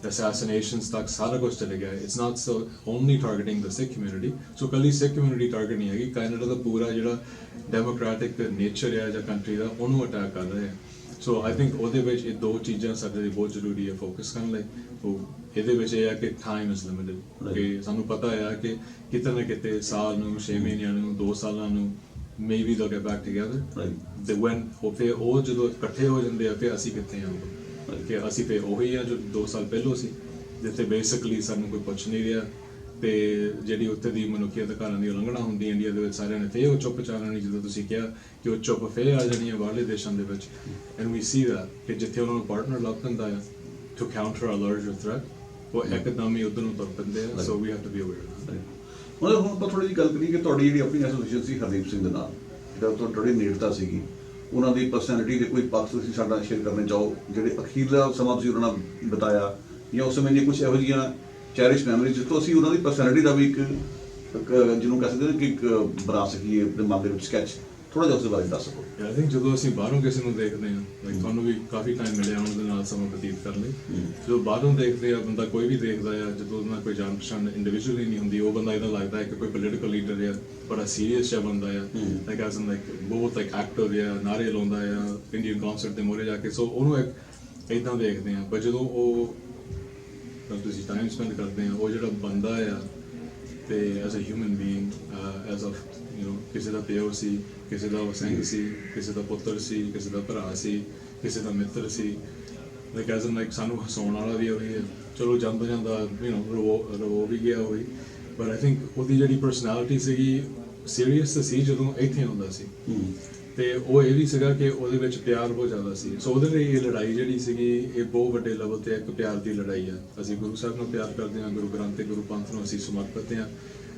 assassinations ਤੱਕ ਸਾਰਾ ਕੁਝ ਚਲੇ ਗਿਆ it's not so only targeting the Sikh community so ਕੱਲੀ ਸਿੱਖ ਕਮਿਊਨਿਟੀ ਟਾਰਗੇਟ ਨਹੀਂ ਹੈਗੀ ਕੈਨੇਡਾ ਦਾ ਪੂਰਾ ਜਿਹੜਾ ਡੈਮੋਕ੍ਰੈਟਿਕ ਨੇਚਰ ਹੈ ਜਾਂ ਕੰਟਰੀ ਦਾ ਉਹਨੂੰ ਅਟੈਕ ਕਰ ਰਹੇ ਹੈ ਸੋ ਆਈ ਥਿੰਕ ਉਹਦੇ ਵਿੱਚ ਇਹ ਦੋ ਚੀਜ਼ਾਂ ਸਾਡੇ ਲਈ ਬਹੁਤ ਜ਼ਰੂਰੀ ਹੈ ਫੋਕਸ ਕਰਨ ਲਈ ਉਹ ਇਹਦੇ ਵਿੱਚ ਇਹ ਹੈ ਕਿ ਟਾਈਮ ਇਜ਼ ਲਿਮਿਟਡ. ਕਿ ਸਾਨੂੰ ਪਤਾ ਹੈ ਕਿ ਕਿਤੇ ਨਾ ਕਿਤੇ ਸਾਲ ਨੂੰ 6 ਮਹੀਨਿਆਂ ਨੂੰ 2 ਸਾਲਾਂ ਨੂੰ maybe they'll get back together Right. ਤੇ when ਉਹ ਜਦੋਂ ਇਕੱਠੇ ਹੋ ਜਾਂਦੇ ਆ ਫਿਰ ਅਸੀਂ ਕਿੱਥੇ Right. ਕਿ ਅਸੀਂ ਫਿਰ ਉਹੀ ਆ ਜੋ 2 ਸਾਲ ਪਹਿਲਾਂ ਸੀ ਜਿੱਥੇ ਬੇਸਿਕਲੀ ਸਾਨੂੰ ਕੋਈ ਪੁੱਛ ਨਹੀਂ ਰਿਹਾ ਤੇ ਜਿਹੜੀ ਉੱਥੇ ਦੀ ਮਨੁੱਖੀ ਅਧਿਕਾਰਾਂ ਦੀ ਉਲੰਘਣਾ ਹੁੰਦੀ ਹੈ ਇੰਡੀਆ ਦੇ ਵਿੱਚ, ਸਾਰਿਆਂ ਨੇ ਫੇਰ ਉਹ ਚੁੱਪ ਚਾਲਣੀ ਜਦੋਂ ਤੁਸੀਂ ਕਿਹਾ ਕਿ ਉਹ ਚੁੱਪ ਫੇਰ ਆ ਜਾਣੀ ਹੈ ਬਾਹਰਲੇ ਦੇਸ਼ਾਂ ਦੇ ਵਿੱਚ। ਐਂਡ ਵੀ ਸੀ that, ਕਿ ਜਿੱਥੇ ਉਹਨਾਂ ਨੂੰ ਪਾਰਟਨਰ ਲੱਭ ਪੈਂਦਾ ਹੈ to counter a larger threat ਉਹ ਇੱਕਦਮ ਹੀ ਉਧਰ ਨੂੰ ਤੁਰ ਪੈਂਦੇ ਆ so we have to be aware ਮਤਲਬ ਹੁਣ ਆਪਾਂ ਥੋੜੀ ਜਿਹੀ ਗੱਲ ਕਰੀਏ ਕਿ ਤੁਹਾਡੀ ਜਿਹੜੀ ਆਪਣੀ ਐਸੋਸੀਏਸ਼ਨ ਸੀ ਹਰਦੀਪ ਸਿੰਘ ਦੇ ਨਾਲ, ਜਿਹੜਾ ਤੋਂ ਤੁਹਾਡੀ ਨੇੜਤਾ ਸੀਗੀ, ਉਹਨਾਂ ਦੀ ਪਰਸਨੈਲਿਟੀ ਦੇ ਕੋਈ ਪੱਖ ਤੁਸੀਂ ਸਾਡਾ ਸ਼ੇਅਰ ਕਰਨੇ ਚਾਹੋ, ਜਿਹੜੇ ਅਖੀਰਲਾ ਸਮਾਂ ਤੁਸੀਂ ਉਹਨਾਂ ਨਾਲ ਬਿਤਾਇਆ, ਜਾਂ ਉਸ ਸਮੇਂ ਦੀਆਂ ਕੁਝ ਇਹੋ ਜਿਹੀਆਂ ਚੈਰਿਸ਼ ਮੈਮਰੀਜ਼ ਜਿਸ ਤੋਂ ਅਸੀਂ ਉਹਨਾਂ ਦੀ ਪਰਸਨੈਲਿਟੀ ਦਾ ਵੀ ਇੱਕ ਜਿਹਨੂੰ ਕਹਿ ਸਕਦੇ ਕਿ ਇੱਕ ਬਣਾ ਸਕੀਏ ਆਪਣੇ ਮਨ ਦੇ ਵਿੱਚ ਸਕੈਚ ਥੋੜਾ ਜਿਹਾ ਉਸ ਬਾਰੇ ਦੱਸ ਸਕੋ ਆਈ ਥਿੰਕ ਜਦੋਂ ਅਸੀਂ ਬਾਹਰੋਂ ਕਿਸੇ ਨੂੰ ਦੇਖਦੇ ਹਾਂ ਲਾਈਕ ਤੁਹਾਨੂੰ ਵੀ ਕਾਫੀ ਟਾਈਮ ਮਿਲਿਆ ਉਹਨਾਂ ਦੇ ਨਾਲ ਸਮਾਂ ਬਤੀਤ ਕਰਨ ਲਈ। ਜਦੋਂ ਬਾਹਰੋਂ ਦੇਖਦੇ ਆ ਬੰਦਾ ਕੋਈ ਵੀ ਦੇਖਦਾ ਆ ਜਦੋਂ ਉਹਨਾਂ ਕੋਈ ਜਾਣ ਪਛਾਣ ਇੰਡੀਵਿਜੂਅਲੀ ਨਹੀਂ ਹੁੰਦੀ ਉਹ ਬੰਦਾ ਇਹਦਾ ਲੱਗਦਾ ਹੈ ਕਿ ਕੋਈ ਪੋਲੀਟੀਕਲ ਲੀਡਰ ਆ ਬੜਾ ਸੀਰੀਅਸ ਜਿਹਾ ਬੰਦਾ ਆ। ਲਾਈਕ ਐਸ ਲਾਈਕ ਬਹੁਤ ਲਾਈਕ ਐਕਟਿਵ ਆ ਨਾਰੇ ਲਾਉਂਦਾ ਆ ਇੰਡੀਅਨ ਕਨਸਰਟ ਦੇ ਮੋਰੇ ਜਾ ਕੇ ਸੋ ਉਹਨੂੰ ਇੱਕ ਇਦਾਂ ਦੇਖਦੇ ਆ ਪਰ ਜਦੋਂ ਉਹ ਜਦ ਤੁਸੀਂ ਟਾਈਮ ਸਪੈਂਡ ਕਰਦੇ ਆ ਉਹ ਜਿਹੜਾ ਬੰਦਾ ਆ ਤੇ as a human being as a you know ਕਿਸੇ ਦਾ ਪਿਓ ਸੀ ਕਿਸੇ ਦਾ ਸਿੰਘ ਸੀ ਕਿਸੇ ਦਾ ਪੁੱਤਰ ਸੀ ਕਿਸੇ ਦਾ ਭਰਾ ਸੀ ਕਿਸੇ ਦਾ ਮਿੱਤਰ ਸੀ ਲਾਈਕ ਐਜ਼ ਲਾਈਕ ਸਾਨੂੰ ਹਸਾਉਣ ਵਾਲਾ ਵੀ ਉਹੀ ਹੈ ਚਲੋ ਜਾਂਦਾ ਜਾਂਦਾ ਯੂ نو ਰੋ ਰੋ ਵੀ ਗਿਆ ਹੋਈ ਬਟ ਆਈ ਥਿੰਕ ਉਹਦੀ ਜਿਹੜੀ ਪਰਸਨੈਲਿਟੀ ਸੀਗੀ ਸੀਰੀਅਸ ਸੀ ਜਦੋਂ ਇੱਥੇ ਆਉਂਦਾ ਸੀ ਤੇ ਉਹ ਇਹ ਵੀ ਸੀਗਾ ਕਿ ਉਹਦੇ ਵਿੱਚ ਪਿਆਰ ਬਹੁਤ ਜ਼ਿਆਦਾ ਸੀ। ਸੋ ਉਹਦੇ ਲਈ ਇਹ ਲੜਾਈ ਜਿਹੜੀ ਸੀਗੀ, ਇਹ ਬਹੁਤ ਵੱਡੇ ਲੈਵਲ ਤੇ ਇੱਕ ਪਿਆਰ ਦੀ ਲੜਾਈ ਆ। ਅਸੀਂ ਗੁਰੂ ਸਾਹਿਬ ਨੂੰ ਪਿਆਰ ਕਰਦੇ ਹਾਂ, ਗੁਰੂ ਗ੍ਰੰਥ ਤੇ ਗੁਰੂ ਪੰਥ ਨੂੰ ਅਸੀਂ ਸਮਰਪਿਤ ਹਾਂ।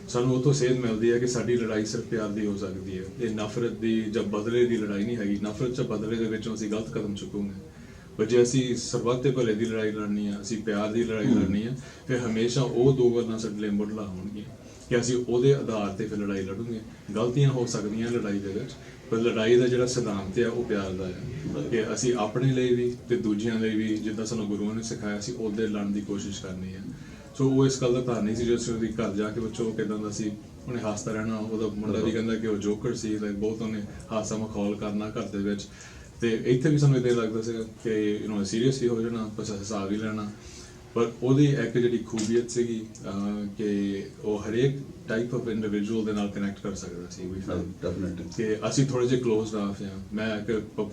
ਸਾਨੂੰ ਉਹ ਤੋਂ ਸੇਧ ਮਿਲਦੀ ਹੈ ਕਿ ਸਾਡੀ ਲੜਾਈ ਸਿਰਫ ਪਿਆਰ ਦੀ ਹੋ ਸਕਦੀ ਹੈ। ਇਹ ਨਫ਼ਰਤ ਦੀ ਜਾਂ ਬਦਲੇ ਦੀ ਲੜਾਈ ਨਹੀਂ ਹੈਗੀ। ਨਫ਼ਰਤ ਜਾਂ ਬਦਲੇ ਦੇ ਵਿੱਚੋਂ ਅਸੀਂ ਗਲਤ ਕਦਮ ਚੁੱਕਾਂਗੇ ਪਰ ਜੇ ਅਸੀਂ ਸਰਬੱਤ ਦੇ ਭਲੇ ਦੀ ਲੜਾਈ ਲੜਨੀ ਆ, ਅਸੀਂ ਪਿਆਰ ਦੀ ਲੜਾਈ ਲੜਨੀ ਆ, ਫਿਰ ਹਮੇਸ਼ਾ ਉਹ ਦੋ ਗੱਲਾਂ ਸਾਡੇ ਲਈ ਮੁੱਢਲਾ ਹੋਣਗੀਆਂ। ਕਿ ਅਸੀਂ ਉਹਦੇ ਆਧਾਰ ਤੇ ਫਿਰ ਲੜਾਈ ਲੜੂਗੇ। ਗਲਤੀਆਂ ਹੋ ਸਕਦੀਆਂ ਲੜਾਈ ਦੇ ਵਿੱਚ। ਪਰ ਲੜਾਈ ਦਾ ਜਿਹੜਾ ਸਿਧਾਂਤ ਹੈ ਉਹ ਪਿਆਰ ਦਾ ਹੈ ਕਿ ਅਸੀਂ ਆਪਣੇ ਲਈ ਵੀ ਤੇ ਦੂਜਿਆਂ ਲਈ ਵੀ ਜਿੱਦਾਂ ਸਾਨੂੰ ਗੁਰੂਆਂ ਨੇ ਸਿਖਾਇਆ ਸੀ, ਉਹਦੇ ਲੜਨ ਦੀ ਕੋਸ਼ਿਸ਼ ਕਰਨੀ ਹੈ ਸੋ ਉਹ ਇਸ ਗੱਲ ਦਾ ਧਾਰਨੀ ਸੀ ਜਦੋਂ ਅਸੀਂ ਉਹਦੀ ਘਰ ਜਾ ਕੇ ਬੱਚੋ ਕਿਦਾਂ ਦਾ ਸੀ, ਉਹਨੇ ਹੱਸਦਾ ਰਹਿਣਾ, ਉਹਦਾ ਮੁੰਡਾ ਵੀ ਕਹਿੰਦਾ ਕਿ ਉਹ ਜੋਕਰ ਸੀ ਲਾਈਕ ਬਹੁਤ ਉਹਨੇ ਹਾਸਾ ਮਖੌਲ ਕਰਨਾ ਘਰ ਦੇ ਵਿੱਚ। ਤੇ ਇੱਥੇ ਵੀ ਸਾਨੂੰ ਇਦਾਂ ਲੱਗਦਾ ਸੀ ਕਿ ਯੂ نو ਸੀਰੀਅਸ ਵੀ ਹੋ ਜਾਣਾ ਬਸ ਹਿਸਾਬ ਵੀ ਲੈਣਾ। ਪਰ ਉਹਦੀ ਇੱਕ ਜਿਹੜੀ ਖੂਬੀਅਤ ਸੀਗੀ ਕਿ ਉਹ ਹਰੇਕ ਟਾਈਪ ਆਫ ਇੰਡੀਵਿਜੂਅਲ ਦੇ ਨਾਲ ਕਨੈਕਟ ਕਰ ਸਕਦਾ ਸੀ ਵੀ ਡੈਫੀਨਿਟਲੀ ਕਿ ਅਸੀਂ ਥੋੜੇ ਜਿਹਾ ਕਲੋਜ਼ਡ ਆਫ ਆ ਮੈਂ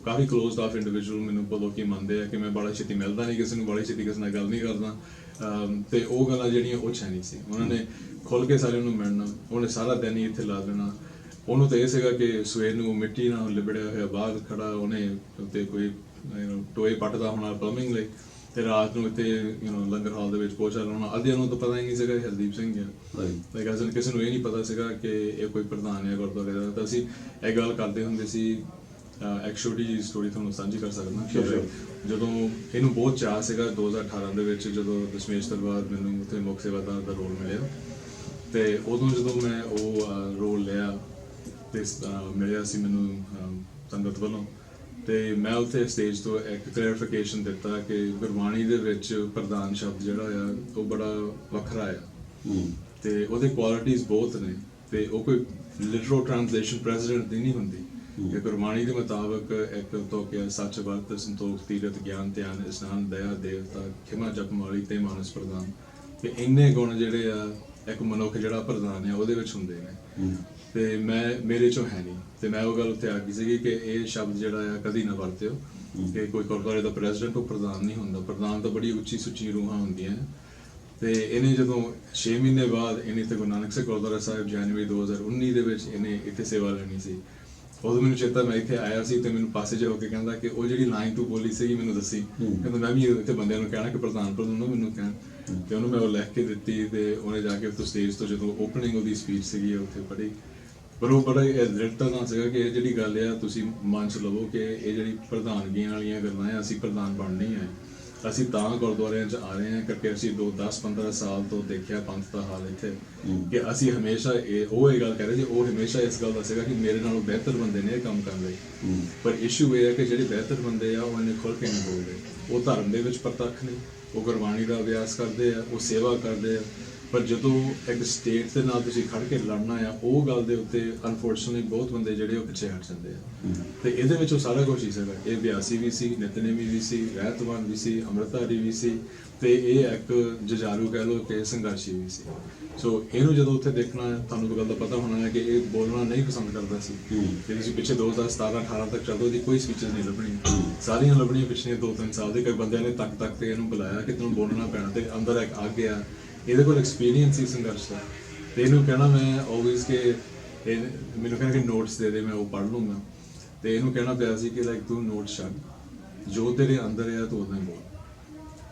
ਕਾਫੀ ਕਲੋਜ਼ਡ ਆਫ ਇੰਡੀਵਿਜੂਅਲ ਮੈਨੂੰ ਬੋਲੋ ਕਿ ਮੰਨਦੇ ਆ ਕਿ ਮੈਂ ਬੜਾ ਛੇਤੀ ਮਿਲਦਾ ਨਹੀਂ ਕਿਸੇ ਨੂੰ ਬੜਾ ਛੇਤੀ ਕਿਸੇ ਨਾਲ ਗੱਲ ਨਹੀਂ ਕਰਦਾ। ਤੇ ਉਹ ਗੱਲਾਂ ਜਿਹੜੀਆਂ ਉਹ ਛੈਣੀ ਸੀ। ਉਹਨਾਂ ਨੇ ਖੁੱਲ ਕੇ ਸਾਰਿਆਂ ਨੂੰ ਮਿਲਣਾ ਉਹਨੇ ਸਾਰਾ ਦਿਨ ਹੀ ਇੱਥੇ ਲਾ ਦੇਣਾ। ਉਹਨੂੰ ਤਾਂ ਇਹ ਸੀਗਾ ਕਿ ਸਵੇਰ ਨੂੰ ਮਿੱਟੀ ਨਾਲ ਲਿਬੜਿਆ ਹੋਇਆ ਬਾਹਰ ਖੜਾ ਉਹਨੇ ਉੱਤੇ ਕੋਈ ਟੋਏ ਪੱਟਦਾ ਹੋਣਾ ਪਲੰਬਿੰਗ ਲਈ। ਤੇ ਰਾਤ ਨੂੰ ਇੱਥੇ ਯੂ نو ਲੰਗਰ ਹਾਲ ਦੇ ਵਿੱਚ ਪੋਚਾ ਲਾਉਣਾ ਅੱਧਿਆਂ ਨੂੰ ਤਾਂ ਪਤਾ ਹੀ ਨਹੀਂ ਸੀਗਾ ਕਿ ਹਰਦੀਪ ਸਿੰਘ ਹੈ। ਲਾਈਕ ਅਸਲ ਕਿਸੇ ਨੂੰ ਇਹ ਨਹੀਂ ਪਤਾ ਸੀਗਾ ਕਿ ਇਹ ਕੋਈ ਪ੍ਰਧਾਨ ਹੈ ਗੁਰਦੁਆਰੇ ਦਾ। ਤਾਂ ਅਸੀਂ ਇਹ ਗੱਲ ਕਰਦੇ ਹੁੰਦੇ ਸੀ ਇੱਕ ਛੋਟੀ ਸਟੋਰੀ ਤੁਹਾਨੂੰ ਸਾਂਝੀ ਕਰ ਸਕਦਾ sure. ਜਦੋਂ ਇਹਨੂੰ ਬਹੁਤ ਚਾਹ ਸੀਗਾ 2018 ਦੇ ਵਿੱਚ ਜਦੋਂ ਦਸ਼ਮੇਸ਼ ਦਰਬਾਰ ਮੈਨੂੰ ਉੱਥੇ ਮੁੱਖ ਸੇਵਾਦਾਰ ਦਾ ਰੋਲ ਮਿਲਿਆ। ਤੇ ਉਦੋਂ ਜਦੋਂ ਮੈਂ ਉਹ ਰੋਲ ਲਿਆ ਤੇ ਮਿਲਿਆ ਸੀ ਮੈਨੂੰ ਸੰਗਤ ਵੱਲੋਂ। ਤੇ ਮੈਂ ਉੱਥੇ ਸਟੇਜ ਤੋਂ ਇੱਕ ਕਲੈਰੀਫਿਕੇਸ਼ਨ ਦਿੱਤਾ ਕਿ ਗੁਰਬਾਣੀ ਦੇ ਵਿੱਚ ਪ੍ਰਧਾਨ ਸ਼ਬਦ ਜਿਹੜਾ ਆ ਉਹ ਬੜਾ ਵੱਖਰਾ ਆ। ਤੇ ਉਹਦੇ ਕੁਆਲਿਟੀਆਂ ਬਹੁਤ ਨੇ ਤੇ ਉਹ ਕੋਈ ਲਿਟਰਲ ਟ੍ਰਾਂਸਲੇਸ਼ਨ ਪ੍ਰੈਜ਼ੀਡੈਂਟ ਦੀ ਨਹੀਂ ਹੁੰਦੀ। ਕਿ ਗੁਰਬਾਣੀ ਦੇ ਮੁਤਾਬਕ ਇੱਕ ਤੋਂ ਕਿ ਸੱਚ ਵਰਤ ਸੰਤੋਖ ਤੀਰਤ ਗਿਆਨ ਧਿਆਨ ਇਸਨਾਨ ਦਇਆ ਦੇਵਤਾ ਖਿਮਾ ਜਪਮਾਲੀ ਤੇ ਮਾਨਸ ਪ੍ਰਦਾਨ ਤੇ ਇੰਨੇ ਗੁਣ ਜਿਹੜੇ ਆ ਇੱਕ ਮਨੁੱਖ ਜਿਹੜਾ ਪ੍ਰਧਾਨ ਆ ਉਹਦੇ ਵਿੱਚ ਹੁੰਦੇ ਨੇ। ਤੇ ਮੈਂ ਮੇਰੇ ਚੋਂ ਹੈ ਨਹੀਂ। ਤੇ ਮੈਂ ਉਹ ਗੱਲ ਉੱਥੇ ਆ ਗਈ ਸੀਗੀ ਕਿ ਇਹ ਸ਼ਬਦ ਜਿਹੜਾ ਆ ਕਦੀ ਨਾ ਵਰਤਿਓ। ਕਿ ਕੋਈ ਗੁਰਦੁਆਰੇ ਦਾ ਪ੍ਰੈਜ਼ੀਡੈਂਟ ਉਹ ਪ੍ਰਧਾਨ ਨਹੀਂ ਹੁੰਦਾ। ਪ੍ਰਧਾਨ ਤਾਂ ਬੜੀ ਉੱਚੀ ਸੁੱਚੀ ਰੂਹਾਂ ਹੁੰਦੀਆਂ। ਤੇ ਇਹਨੇ ਜਦੋਂ 6 ਮਹੀਨੇ ਬਾਅਦ ਇਹਨੇ ਤੇ ਗੁਰੂ ਨਾਨਕ ਸਾਹਿਬ ਗੁਰਦੁਆਰਾ ਸਾਹਿਬ ਜਨਵਰੀ 2019 ਦੇ ਵਿੱਚ ਇਹਨੇ ਇੱਥੇ ਸੇਵਾ ਲੈਣੀ ਸੀ। ਉਦੋਂ ਮੈਨੂੰ ਚੇਤਾ ਮੈਂ ਇੱਥੇ ਆਇਆ ਸੀ ਤੇ ਮੈਨੂੰ ਪਾਸੇ ਹੋ ਕੇ ਕਹਿੰਦਾ ਕਿ ਉਹ ਜਿਹੜੀ ਲਾਈਨ ਤੂੰ ਬੋਲੀ ਸੀਗੀ ਮੈਨੂੰ ਦੱਸੀ। ਕਹਿੰਦਾ ਮੈਂ ਵੀ ਇੱਥੇ ਬੰਦਿਆਂ ਨੂੰ ਕਹਿਣਾ ਕਿ ਪ੍ਰਧਾਨ ਪ੍ਰਧਾਨ ਨੂੰ ਮੈਨੂੰ ਕਹਿਣ। ਤੇ ਉਹਨੂੰ ਮੈਂ ਉਹ ਲਿਖ ਕੇ ਦਿੱਤੀ ਤੇ ਉਹਨੇ ਜਾ ਕੇ ਉੱਥੇ ਸਟੇਜ ਤੋਂ ਜਦੋਂ ਓਪਨਿੰਗ ਉਹਦੀ ਸਪੀਚ ਸੀਗੀ ਉੱਥੇ ਪੜ੍ਹੀ। ਪਰ ਉਹ ਬੜਾ ਦ੍ਰਿੜਤਾ ਨਾਲ ਸੀਗਾ ਕਿ ਇਹ ਜਿਹੜੀ ਗੱਲ ਆ ਤੁਸੀਂ ਮਨ ਚ ਲਵੋ ਕਿ ਇਹ ਜਿਹੜੀ ਪ੍ਰਧਾਨਗੀਆਂ ਵਾਲੀਆਂ ਗੱਲਾਂ ਆ ਅਸੀਂ ਪ੍ਰਧਾਨ ਬਣਨੀ ਹੈ ਅਸੀਂ ਤਾਂ ਗੁਰਦੁਆਰਿਆਂ 'ਚ ਆ ਰਹੇ ਹਾਂ ਕਿਉਂਕਿ ਅਸੀਂ ਦੋ 10 15 ਸਾਲ ਤੋਂ ਦੇਖਿਆ ਪੰਥ ਦਾ ਹਾਲ ਇੱਥੇ। ਕਿ ਅਸੀਂ ਹਮੇਸ਼ਾ ਇਹ ਉਹ ਇਹ ਗੱਲ ਕਰ ਰਹੇ ਉਹ ਹਮੇਸ਼ਾ ਇਸ ਗੱਲ ਦਾ ਸੀਗਾ ਕਿ ਮੇਰੇ ਨਾਲੋਂ ਬਿਹਤਰ ਬੰਦੇ ਨੇ ਇਹ ਕੰਮ ਕਰ ਰਹੇ ਪਰ ਇਸ਼ੂ ਇਹ ਹੈ ਕਿ ਜਿਹੜੇ ਬਿਹਤਰ ਬੰਦੇ ਆ ਉਹ ਇਹਨੇ ਖੁੱਲ ਕੇ ਨਹੀਂ ਬੋਲਦੇ। ਉਹ ਧਰਮ ਦੇ ਵਿੱਚ ਪ੍ਰਤੱਖ ਨੇ। ਉਹ ਗੁਰਬਾਣੀ ਦਾ ਅਭਿਆਸ ਕਰਦੇ ਆ ਉਹ ਸੇਵਾ ਕਰਦੇ ਆ। ਪਰ ਜਦੋਂ ਇੱਕ ਸਟੇਟ ਦੇ ਨਾਲ ਤੁਸੀਂ ਖੜ ਕੇ ਲੜਨਾ ਆ ਉਹ ਗੱਲ ਦੇ ਉੱਤੇ ਅਨਫੋਰਚੂਨਟਲੀ ਬਹੁਤ ਬੰਦੇ ਜਿਹੜੇ ਉਹ ਪਿੱਛੇ ਹਟ ਜਾਂਦੇ ਆ। ਤੇ ਇਹਦੇ ਵਿੱਚ ਉਹ ਸਾਰਾ ਕੁਝ ਹੀ ਸੀਗਾ। ਇਹ ਬਿਆਸੀ ਵੀ ਸੀ ਨਿਤਨੇਮੀ ਵੀ ਸੀ ਰਹਿਤਵਾਨ ਵੀ ਸੀ ਅੰਮ੍ਰਿਤਧਾਰੀ ਵੀ ਸੀ ਤੇ ਇਹ ਇੱਕ ਜੁਝਾਰੂ ਕਹਿ ਲੋ ਕਿ ਸੰਘਰਸ਼ੀ ਵੀ ਸੀ। ਸੋ ਇਹਨੂੰ ਜਦੋਂ ਉੱਥੇ ਦੇਖਣਾ ਤੁਹਾਨੂੰ ਗੱਲ ਦਾ ਪਤਾ ਹੋਣਾ ਹੈ ਕਿ ਇਹ ਬੋਲਣਾ ਨਹੀਂ ਪਸੰਦ ਕਰਦਾ ਸੀ। ਜੇ ਤੁਸੀਂ ਪਿੱਛੇ 2017 18 ਤੱਕ ਚੱਲੋ ਦੀ ਕੋਈ ਸਪੀਚਸ ਨਹੀਂ ਲੱਭਣੀ ਸਾਰੀਆਂ ਲੱਭਣੀਆਂ ਪਿਛਲੇ 2-3 ਸਾਲ ਦੇ ਕਈ ਬੰਦਿਆਂ ਨੇ ਤੱਕ ਤੱਕ ਤੇ ਇਹਨੂੰ ਬੁਲਾਇਆ ਕਿ ਤੈਨੂੰ ਬੋਲਣਾ ਪੈਣਾ ਤੇ ਅੰਦਰ ਇੱਕ ਆ। ਗਿਆ ਇਹਦੇ ਕੋਲ ਐਕਸਪੀਰੀਅੰਸ ਸੀ ਸੰਘਰਸ਼ ਦਾ ਤੇ ਇਹਨੂੰ ਕਹਿਣਾ ਮੈਂ ਆਲਵੇਜ਼ ਕਿ ਇਹ ਮੈਨੂੰ ਕਹਿੰਦਾ ਕਿ ਨੋਟਸ ਦੇ ਦੇ, ਮੈਂ ਉਹ ਪੜ੍ਹ ਲੂੰਗਾ ਤੇ ਇਹਨੂੰ ਕਹਿਣਾ ਪਿਆ ਸੀ ਕਿ ਲਾਈਕ ਤੂੰ ਨੋਟਸ ਛੱਡ। ਜੋ ਤੇਰੇ ਅੰਦਰ ਹੈ ਤੂੰ ਉਹਦੇ ਹੀ ਬੋਲ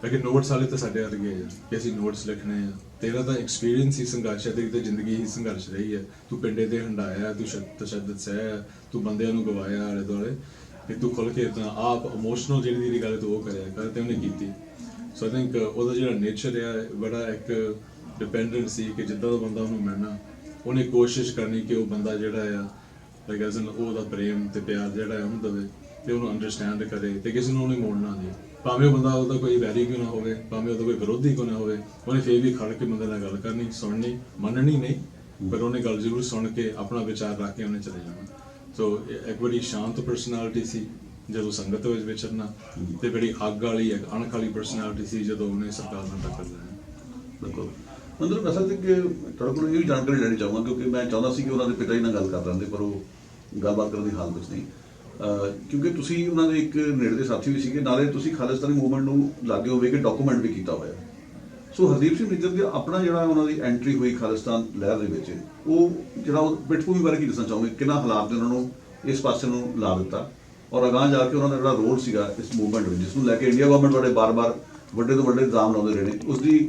ਲੇਕਿਨ ਨੋਟਸ ਵਾਲੇ ਤਾਂ ਸਾਡੇ ਵਰਗੇ ਆ, ਕਿ ਅਸੀਂ ਨੋਟਸ ਲਿਖਣੇ ਆ। ਤੇਰਾ ਤਾਂ ਐਕਸਪੀਰੀਅੰਸ ਹੀ ਸੰਘਰਸ਼ ਹੈ, ਤੇਰੀ ਤਾਂ ਜ਼ਿੰਦਗੀ ਹੀ ਸੰਘਰਸ਼ ਰਹੀ ਹੈ। ਤੂੰ ਪਿੰਡੇ ਤੇ ਹੰਡਾਇਆ ਤੂੰ ਤਸ਼ੱਦਦ ਸਹਿ, ਤੂੰ ਬੰਦਿਆਂ ਨੂੰ ਗਵਾਇਆ ਆਲੇ ਦੁਆਲੇ ਕਿ ਤੂੰ ਖੁੱਲ ਕੇ ਤਾਂ ਆਪ ਇਮੋਸ਼ਨਲ ਜਿਹੜੀ ਦੀ ਗੱਲ ਤੂੰ ਉਹ ਕਰਿਆ ਕਰ ਤੇ ਉਹਨੇ ਕੀਤੀ। ਸੋ ਆਈ ਥਿੰਕ ਉਹਦਾ ਜਿਹੜਾ ਨੇਚਰ ਹੈ ਬੜਾ ਇੱਕ ਡਿਪੈਂਡੈਂਟ ਸੀ ਕਿ ਜਿੱਦਾਂ ਦਾ ਬੰਦਾ ਉਹਨੂੰ ਮਿਲਣਾ, ਉਹਨੇ ਕੋਸ਼ਿਸ਼ ਕਰਨੀ ਕਿ ਉਹ ਬੰਦਾ ਜਿਹੜਾ ਆ ਲਾਈਕ ਐਜ਼ ਇਨ ਉਹਦਾ ਪ੍ਰੇਮ ਤੇ ਪਿਆਰ ਜਿਹੜਾ ਹੈ ਉਹਨੂੰ ਦਵੇ ਤੇ ਉਹਨੂੰ ਅੰਡਰਸਟੈਂਡ ਕਰੇ ਤੇ ਕਿਸੇ ਨੂੰ ਉਹਨੇ ਮੋੜਨਾ ਨਹੀਂ ਭਾਵੇਂ ਉਹ ਬੰਦਾ ਉਹਦਾ ਕੋਈ ਵੈਰੀ ਕਿਉਂ ਨਾ ਹੋਵੇ, ਭਾਵੇਂ ਉਹਦਾ ਕੋਈ ਵਿਰੋਧੀ ਕਿਉਂ ਨਾ ਹੋਵੇ, ਉਹਨੇ ਫੇਰ ਵੀ ਖੜ ਕੇ ਬੰਦੇ ਨਾਲ ਗੱਲ ਕਰਨੀ, ਸੁਣਨੀ, ਮੰਨਣੀ ਨਹੀਂ, ਪਰ ਉਹਨੇ ਗੱਲ ਜ਼ਰੂਰ ਸੁਣ ਕੇ ਆਪਣਾ ਵਿਚਾਰ ਰੱਖ ਕੇ ਉਹਨੇ ਚਲੇ ਜਾਣਾ। ਸੋ ਇਹ ਇੱਕ ਬੜੀ ਸ਼ਾਂਤ ਪਰਸਨੈਲਿਟੀ ਸੀ ਜਦੋਂ ਸੰਗਤ ਵਿੱਚ ਵਿਚਰਨਾ, ਤੇ ਬੜੀ ਅੱਗ ਵਾਲੀ, ਅਣਖ ਵਾਲੀ ਪਰਸਨੈਲਿਟੀ ਸੀ ਜਦੋਂ ਉਹਨੇ ਸਰਕਾਰ ਨਾਲ ਟੱਕਰ ਲੈਣਾ ਬਿਲਕੁਲ। ਮੰਦਰ ਅਸਲ 'ਚ ਕਿ ਤੁਹਾਡੇ ਕੋਲ ਇਹ ਜਾਣਕਾਰੀ ਲੈਣੀ ਚਾਹੁੰਦਾ ਕਿਉਂਕਿ ਮੈਂ ਚਾਹੁੰਦਾ ਸੀ ਕਿ ਉਹਨਾਂ ਦੇ ਪਿਤਾ ਜੀ ਨਾਲ ਗੱਲ ਕਰ ਲੈਂਦੇ ਪਰ ਉਹ ਗੱਲਬਾਤ ਕਰਨ ਦੀ ਹਾਲਤ ਵਿੱਚ ਨਹੀਂ। ਕਿਉਂਕਿ ਤੁਸੀਂ ਉਹਨਾਂ ਦੇ ਇੱਕ ਨੇੜੇ ਸਾਥੀ ਵੀ ਸੀਗੇ, ਨਾਲੇ ਤੁਸੀਂ ਖਾਲਿਸਤਾਨੀ ਮੂਵਮੈਂਟ ਨੂੰ ਲਾਗੇ ਹੋਵੇ ਕਿ ਡਾਕੂਮੈਂਟ ਵੀ ਕੀਤਾ ਹੋਇਆ। ਸੋ ਹਰਦੀਪ ਸਿੰਘ ਨਿੱਜਰ ਦਾ ਆਪਣਾ ਜਿਹੜਾ ਉਹਨਾਂ ਦੀ ਐਂਟਰੀ ਹੋਈ ਖਾਲਿਸਤਾਨ ਲਹਿਰ ਦੇ ਵਿੱਚ, ਉਹ ਜਿਹੜਾ ਉਹ ਪਿੱਠਭੂਮੀ ਬਾਰੇ ਕੀ ਦੱਸਣਾ ਚਾਹੋਗੇ? ਕਿੰਨਾ ਹਾਲਾਤ ਨੇ ਉਹਨਾਂ ਨੂੰ, ਇਸ ਪਾਸੇ ਨੂੰ ਲਾ ਦਿੱਤਾ? ਔਰ ਅਗਾਂਹ ਜਾ ਕੇ ਉਹਨਾਂ ਦਾ ਜਿਹੜਾ ਰੋਲ ਸੀਗਾ ਇਸ ਮੂਵਮੈਂਟ ਵਿੱਚ ਜਿਸ ਨੂੰ ਲੈ ਕੇ ਇੰਡੀਆ ਗਵਰਨਮੈਂਟ ਵਾਲੇ ਬਾਰ-ਬਾਰ ਵੱਡੇ ਤੋਂ ਵੱਡੇ ਇਲਜ਼ਾਮ ਲਾਉਂਦੇ ਰਹੇ ਨੇ ਉਸ ਦੀ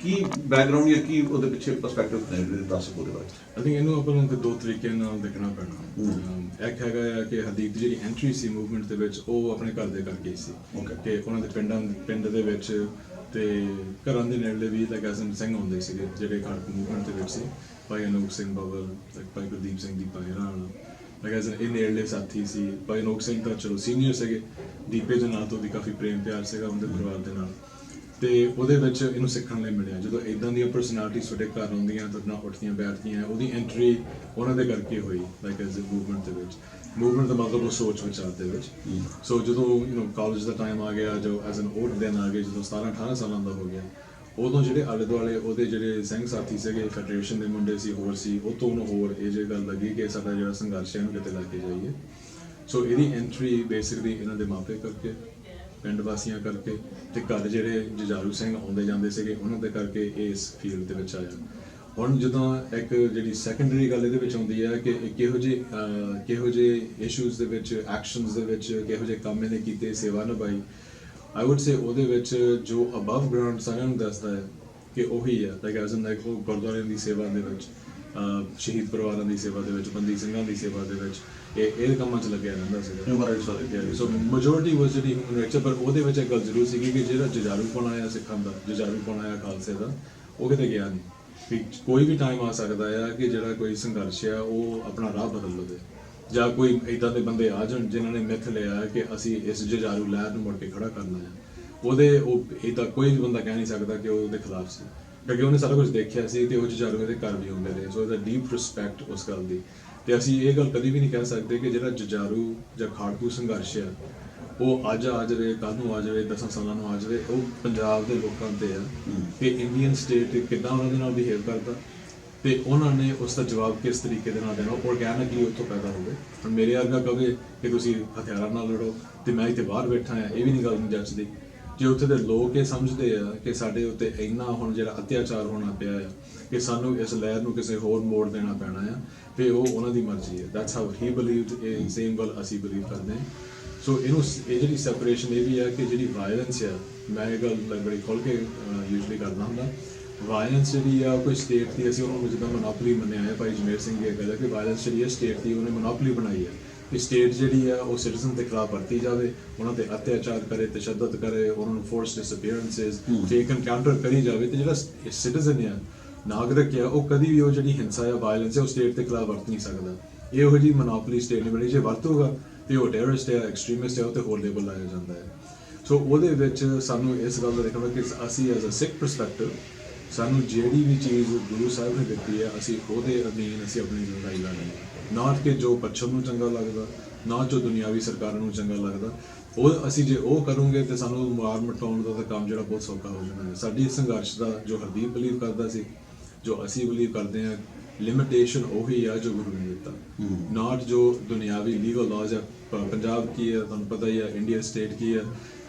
ਕੀ ਬੈਕਗ੍ਰਾਉਂਡ ਜਾਂ ਕੀ ਉਹਦੇ ਪਿੱਛੇ ਪਰਸਪੈਕਟਿਵ ਨੇ ਜਿਹੜੇ ਦੱਸ ਸਕੋ ਉਹਦੇ ਬਾਰੇ? ਆਈ ਥਿੰਕ ਇਹਨੂੰ ਆਪਾਂ ਨੂੰ ਤੇ ਦੋ ਤਰੀਕੇ ਨਾਲ ਦੇਖਣਾ ਪੈਣਾ। ਇੱਕ ਹੈਗਾ ਕਿ ਹਦੀਪ ਦੀ ਜਿਹੜੀ ਐਂਟਰੀ ਸੀ ਮੂਵਮੈਂਟ ਦੇ ਵਿੱਚ ਉਹ ਆਪਣੇ ਘਰ ਦੇ ਕਰਕੇ ਸੀ. ਕਿ ਉਹਨਾਂ ਦੇ ਪਿੰਡਾਂ ਪਿੰਡ ਦੇ ਵਿੱਚ ਤੇ ਘਰਾਂ ਦੇ ਨੇੜੇ ਵੀ ਲਾਈਕ ਅਸਨ ਸਿੰਘ ਹੁੰਦੇ ਸੀਗੇ ਜਿਹੜੇ ਖੜਕ ਮੂਵਮੈਂਟ ਦੇ ਵਿੱਚ ਸੀ। ਭਾਈ ਅਨੂਪ ਸਿੰਘ ਬਬਲ ਲਾਈਕ ਭਾਈ ਗੁਰਦੀਪ ਸਿੰਘ ਦੀ ਭਾਈ ਰਾਣਾ। ਲਾਈਕ ਅਸਨ ਇਹ ਨੇੜਲੇ ਸਾਥੀ ਸੀ ਭਾਈ ਸਿੰਘ ਤਾਂ ਚਲੋ ਸੀਨੀਅਰ ਸੀਗੇ ਦੀਪੇ ਦੇ ਨਾਲ ਤੋਂ ਵੀ ਕਾਫੀ ਪ੍ਰੇਮ ਪਿਆਰ ਸੀਗਾ ਉਹਦੇ ਪਰਿਵਾਰ ਦੇ ਨਾਲ। ਤੇ ਉਹਦੇ ਵਿੱਚ ਇਹਨੂੰ ਸਿੱਖਣ ਲਈ ਮਿਲਿਆ ਜਦੋਂ ਇਦਾਂ ਦੀਆਂ ਪਰਸਨੈਲਿਟੀ ਤੁਹਾਡੇ ਘਰ ਆਉਂਦੀਆਂ ਤੁਹਾਡੇ ਨਾਲ ਉੱਠਦੀਆਂ ਬੈਠਦੀਆਂ ਉਹਦੀ ਐਂਟਰੀ ਉਹਨਾਂ ਦੇ ਕਰਕੇ ਹੋਈ ਲਾਈਕ ਐਜ਼ ਅ ਮੂਵਮੈਂਟ ਦੇ ਵਿੱਚ। ਮੂਵਮੈਂਟ ਦਾ ਮਤਲਬ ਉਹ ਸੋਚ ਵਿਚਾਰ ਦੇ ਵਿੱਚ। ਸੋ ਜਦੋਂ ਯੂ نو ਕਾਲਜ ਦਾ ਟਾਈਮ ਆ ਗਿਆ ਜੋ ਐਜ਼ ਐਨ ਓਲਡ ਦਿਨ ਆ ਗਏ ਜਦੋਂ 17 18 ਸਾਲਾਂ ਦਾ ਹੋ ਗਿਆ ਉਦੋਂ ਜਿਹੜੇ ਆਲੇ ਦੁਆਲੇ, ਉਹਦੇ ਜਿਹੜੇ ਸਿੰਘ ਸਾਥੀ ਸੀਗੇ ਫੈਡਰੇਸ਼ਨ ਦੇ ਮੁੰਡੇ ਸੀ, ਹੋਰ ਸੀ, ਉਹ ਤੋਂ ਉਹਨੂੰ ਹੋਰ ਇਹ ਜੇ ਗੱਲ ਲੱਗੀ ਕਿ ਸਾਡਾ ਜਿਹੜਾ ਸੰਘਰਸ਼ ਹੈ, ਇਹਨੂੰ ਕਿਤੇ ਲੈ ਕੇ ਜਾਈਏ। ਸੋ ਇਹਦੀ ਐਂਟਰੀ ਬੇਸਿਕਲੀ ਇਹਨਾਂ ਦੇ ਮਾਪੇ ਕਰਕੇ, ਪਿੰਡ ਵਾਸੀਆਂ ਕਰਕੇ, ਤੇ ਘਰ ਜਿਹੜੇ ਜਜਾਰੂ ਸਿੰਘ ਆਉਂਦੇ ਜਾਂਦੇ ਸੀਗੇ, ਉਹਨਾਂ ਦੇ ਕਰਕੇ ਇਸ ਫੀਲਡ ਦੇ ਵਿੱਚ ਆਇਆ। ਹੁਣ ਜਦੋਂ ਇੱਕ ਜਿਹੜੀ ਸੈਕੰਡਰੀ ਗੱਲ ਇਹਦੇ ਵਿੱਚ ਆਉਂਦੀ ਹੈ ਕਿ ਕਿਹੋ ਜਿਹੇ ਕਿਹੋ ਜਿਹੇ ਇਸ਼ੂਜ਼ ਦੇ ਵਿੱਚ ਐਕਸ਼ਨਸ ਦੇ ਵਿੱਚ, ਕਿਹੋ ਜਿਹੇ ਕੰਮ ਇਹਨੇ ਕੀਤੇ, ਸੇਵਾ ਨਿਭਾਈ ਆਈ ਊਡ ਸੇ ਉਹਦੇ ਵਿੱਚ ਜੋ ਅਬਵ ਗਰਾਊਂਡ ਸਾਰਿਆਂ ਨੂੰ ਦੱਸਦਾ ਹੈ ਕਿ ਉਹੀ ਹੈ ਲਾਈਕ ਐਜ਼ ਇਨ ਲਾਈਕ ਉਹ ਗੁਰਦੁਆਰਿਆਂ ਦੀ ਸੇਵਾ ਦੇ ਵਿੱਚ ਸ਼ਹੀਦ ਪਰਿਵਾਰਾਂ ਦੀ ਸੇਵਾ ਦੇ ਵਿੱਚ ਬੰਦੀ ਸਿੰਘਾਂ ਦੀ ਸੇਵਾ ਦੇ ਵਿੱਚ ਇਹ ਇਹ ਕੰਮਾਂ 'ਚ ਲੱਗਿਆ ਰਹਿੰਦਾ ਸੀਗਾ। Human rights ਵਾਲੇ। ਸੋ ਮੈਜੋਰਿਟੀ ਵਾਸ ਜਿਹੜੀ ਹਿਊਮਨ ਰਾਈਟਸ ਪਰ ਉਹਦੇ ਵਿੱਚ ਇੱਕ ਗੱਲ ਜ਼ਰੂਰ ਸੀਗੀ ਕਿ ਜਿਹੜਾ ਜਜਾਰੂ ਆਇਆ ਸਿੱਖਾਂ ਦਾ ਜਜਾਰੂ ਆਇਆ ਖਾਲਸੇ ਦਾ ਉਹ ਕਿਤੇ ਗਿਆ ਨਹੀਂ। ਕੋਈ ਵੀ ਟਾਈਮ ਆ ਸਕਦਾ ਆ ਕਿ ਜਿਹੜਾ ਕੋਈ ਸੰਘਰਸ਼ ਆ ਉਹ ਆਪਣਾ ਰਾਹ ਬਦਲ ਲਵੇ। ਜਾਂ ਕੋਈ ਇਦਾਂ ਦੇ ਬੰਦੇ ਆ ਜਾਣ ਜਿਨ੍ਹਾਂ ਨੇ ਮਿੱਥ ਲਿਆ ਕਿ ਅਸੀਂ ਇਸ ਜਜਾਰੂ ਲਹਿਰ ਨੂੰ ਮੁੜ ਕੇ ਖੜਾ ਕਰਨਾ ਹੈ। ਉਹਦੇ ਉਹ ਤਾਂ ਕੋਈ ਵੀ ਬੰਦਾ ਕਹਿ ਨਹੀਂ ਸਕਦਾ ਕਿ ਉਹ ਉਹਦੇ ਖਿਲਾਫ ਸੀ। ਕਿਉਂਕਿ ਉਹਨੇ ਸਾਰਾ ਕੁਝ ਦੇਖਿਆ ਸੀ ਤੇ ਉਹ ਜਜਾਰੂ ਇਹਦੇ ਘਰ ਵੀ ਹੁੰਦੇ ਰਹੇ। ਸੋ ਇਹਦਾ ਡੀਪ ਰਿਸਪੈਕਟ ਉਸ ਗੱਲ ਦੀ। ਤੇ ਅਸੀਂ ਇਹ ਗੱਲ ਕਦੀ ਵੀ ਨਹੀਂ ਕਹਿ ਸਕਦੇ ਕਿ ਜਿਹੜਾ ਜਜਾਰੂ ਜਾਂ ਖਾੜਕੂ ਸੰਘਰਸ਼ ਆ ਉਹ ਅੱਜ ਆ ਜਾਵੇ ਕੱਲ ਨੂੰ ਆ ਜਾਵੇ 10 ਸਾਲਾਂ ਨੂੰ ਆ ਜਾਵੇ ਉਹ ਪੰਜਾਬ ਦੇ ਲੋਕਾਂ ਤੇ ਆ ਕਿ ਇੰਡੀਅਨ ਸਟੇਟ ਕਿੱਦਾਂ ਉਹਨਾਂ ਦੇ ਨਾਲ ਬਿਹੇਵ ਕਰਦਾ? ਤੇ ਉਹਨਾਂ ਨੇ ਉਸ ਦਾ ਜਵਾਬ ਕਿਸ ਤਰੀਕੇ ਦੇ ਨਾਲ ਦੇਣਾ ਆਰਗੈਨਿਕਲੀ ਉੱਥੋਂ ਪੈਦਾ ਹੋਵੇ ਹੁਣ ਮੇਰੇ ਵਰਗਾ ਕਵੇ ਕਿ ਤੁਸੀਂ ਹਥਿਆਰਾਂ ਨਾਲ ਲੜੋ ਤੇ ਮੈਂ ਇੱਥੇ ਬਾਹਰ ਬੈਠਾ ਆ ਇਹ ਵੀ ਨਹੀਂ ਗੱਲ ਨੂੰ ਜੱਜਦੀ। ਜੇ ਉੱਥੇ ਦੇ ਲੋਕ ਇਹ ਸਮਝਦੇ ਆ ਕਿ ਸਾਡੇ ਉੱਤੇ ਇੰਨਾ ਹੁਣ ਜਿਹੜਾ ਅਤਿਆਚਾਰ ਹੋਣਾ ਪਿਆ ਆ ਕਿ ਸਾਨੂੰ ਇਸ ਲਹਿਰ ਨੂੰ ਕਿਸੇ ਹੋਰ ਮੋੜ ਦੇਣਾ ਪੈਣਾ ਆ, ਤੇ ਉਹ ਉਹਨਾਂ ਦੀ ਮਰਜ਼ੀ ਹੈ। ਦੈਟਸ ਹਾਊ ਹੀ ਬਲੀਵਡ ਇਹ ਸੇਮ ਗੱਲ ਅਸੀਂ ਬਲੀਵ ਕਰਦੇ ਹਾਂ। ਸੋ ਇਹਨੂੰ ਇਹ ਜਿਹੜੀ ਸੈਪਰੇਸ਼ਨ ਇਹ ਵੀ ਆ ਕਿ ਜਿਹੜੀ ਵਾਇਲੈਂਸ ਆ, ਮੈਂ ਇਹ ਗੱਲ like ਬੜੀ ਖੋਲ ਕੇ ਯੂਜੂਲੀ ਕਰਦਾ ਹੁੰਦਾ। ਵਾਇਲੈਂਸ ਜਿਹੜੀ ਆ ਕੋਈ ਸਟੇਟ ਦੀ ਅਸੀਂ ਉਹਨੂੰ ਜਿੱਦਾਂ ਮੋਨੋਪੋਲੀ ਮੰਨਿਆ ਹੈ ਭਾਈ ਜਮੇਰ ਸਿੰਘ ਇਹ ਹੈ ਕਿ ਵਾਇਲੈਂਸ ਜਿਹੜੀ ਹੈ ਸਟੇਟ ਦੀ ਉਹਨੇ ਮੋਨੋਪੋਲੀ ਬਣਾਈ ਹੈ ਕਿ ਸਟੇਟ ਜਿਹੜੀ ਆ ਉਹ ਸਿਟੀਜ਼ਨ ਦੇ ਖਿਲਾਫ ਵਰਤੀ ਜਾਵੇ ਉਹਨਾਂ ਤੇ ਅਤਿਆਚਾਰ ਕਰੇ ਤਸ਼ੱਦਦ ਕਰੇ ਉਹਨਾਂ ਨੂੰ ਫੋਰਸ ਡਿਸਅਪੀਅਰੈਂਸਸ ਟੇਕ ਐਨਕਾਊਂਟਰ ਕਰੀ ਜਾਵੇ ਤੇ ਜਿਹੜਾ ਸਿਟੀਜ਼ਨ ਆ ਨਾਗਰਿਕ ਆ ਉਹ ਕਦੀ ਵੀ ਉਹ ਜਿਹੜੀ ਹਿੰਸਾ ਜਾਂ ਵਾਇਲੈਂਸ ਹੈ ਉਹ ਸਟੇਟ ਦੇ ਖਿਲਾਫ ਵਰਤ ਨਹੀਂ ਸਕਦਾ। ਇਹ ਉਹ ਜੀ ਮੋਨੋਪੋਲੀ ਸਟੇਟ ਨੇ ਬਣੀ ਜੇ ਵਰਤੂਗਾ ਤੇ ਉਹ ਟੈਰਰਿਸਟ ਹੈ ਐਕਸਟ੍ਰੀਮਿਸਟ ਹੈ ਉਹ ਤੇ ਹੋਰ ਲੇਬਲ ਲਾਇਆ ਜਾਂਦਾ ਹੈ। ਸੋ ਉਹਦੇ ਵਿੱਚ ਸਾਨੂੰ ਇਸ ਗੱਲ ਦਾ ਦੇਖਣਾ ਕਿ ਅਸੀਂ ਐਜ਼ ਅ ਸਿੱਖ ਪਰਸਪੈਕਟਿਵ ਸਾਨੂੰ ਜਿਹੜੀ ਵੀ ਚੀਜ਼ ਗੁਰੂ ਸਾਹਿਬ ਨੇ ਦਿੱਤੀ ਹੈ ਅਸੀਂ ਉਹਦੇ ਅਧੀਨ ਅਸੀਂ ਆਪਣੀ ਲੜਾਈ ਲੜਨੀ ਹੈ। ਨਾਟ ਕਿ ਜੋ ਪੱਛਮ ਨੂੰ ਚੰਗਾ ਲੱਗਦਾ ਨਾ ਜੋ ਦੁਨਿਆਵੀ ਸਰਕਾਰਾਂ ਨੂੰ ਚੰਗਾ ਲੱਗਦਾ। ਉਹ ਅਸੀਂ ਜੇ ਉਹ ਕਰੂਗੇ ਤੇ ਸਾਨੂੰ ਮਾਰ ਮਟਾਉਣ ਦਾ ਤਾਂ ਕੰਮ ਜਿਹੜਾ ਬਹੁਤ ਸੌਖਾ ਹੋ ਜਾਣਾ ਹੈ। ਸਾਡੀ ਸੰਘਰਸ਼ ਦਾ ਜੋ ਹਰਦੀਪ ਬਲੀਵ ਕਰਦਾ ਸੀ ਜੋ ਅਸੀਂ ਬਲੀਵ ਕਰਦੇ ਹਾਂ ਲਿਮਿਟੇਸ਼ਨ ਉਹੀ ਆ ਜੋ ਗੁਰੂ ਨੇ ਦਿੱਤਾ। ਨਾਟ ਜੋ ਦੁਨਿਆਵੀ ਲੀਗਲ ਲਾਜ਼ ਪ- ਪੰਜਾਬ ਕੀ ਹੈ ਤੁਹਾਨੂੰ ਪਤਾ ਹੀ ਆ ਇੰਡੀਆ ਸਟੇਟ ਕੀ ਹੈ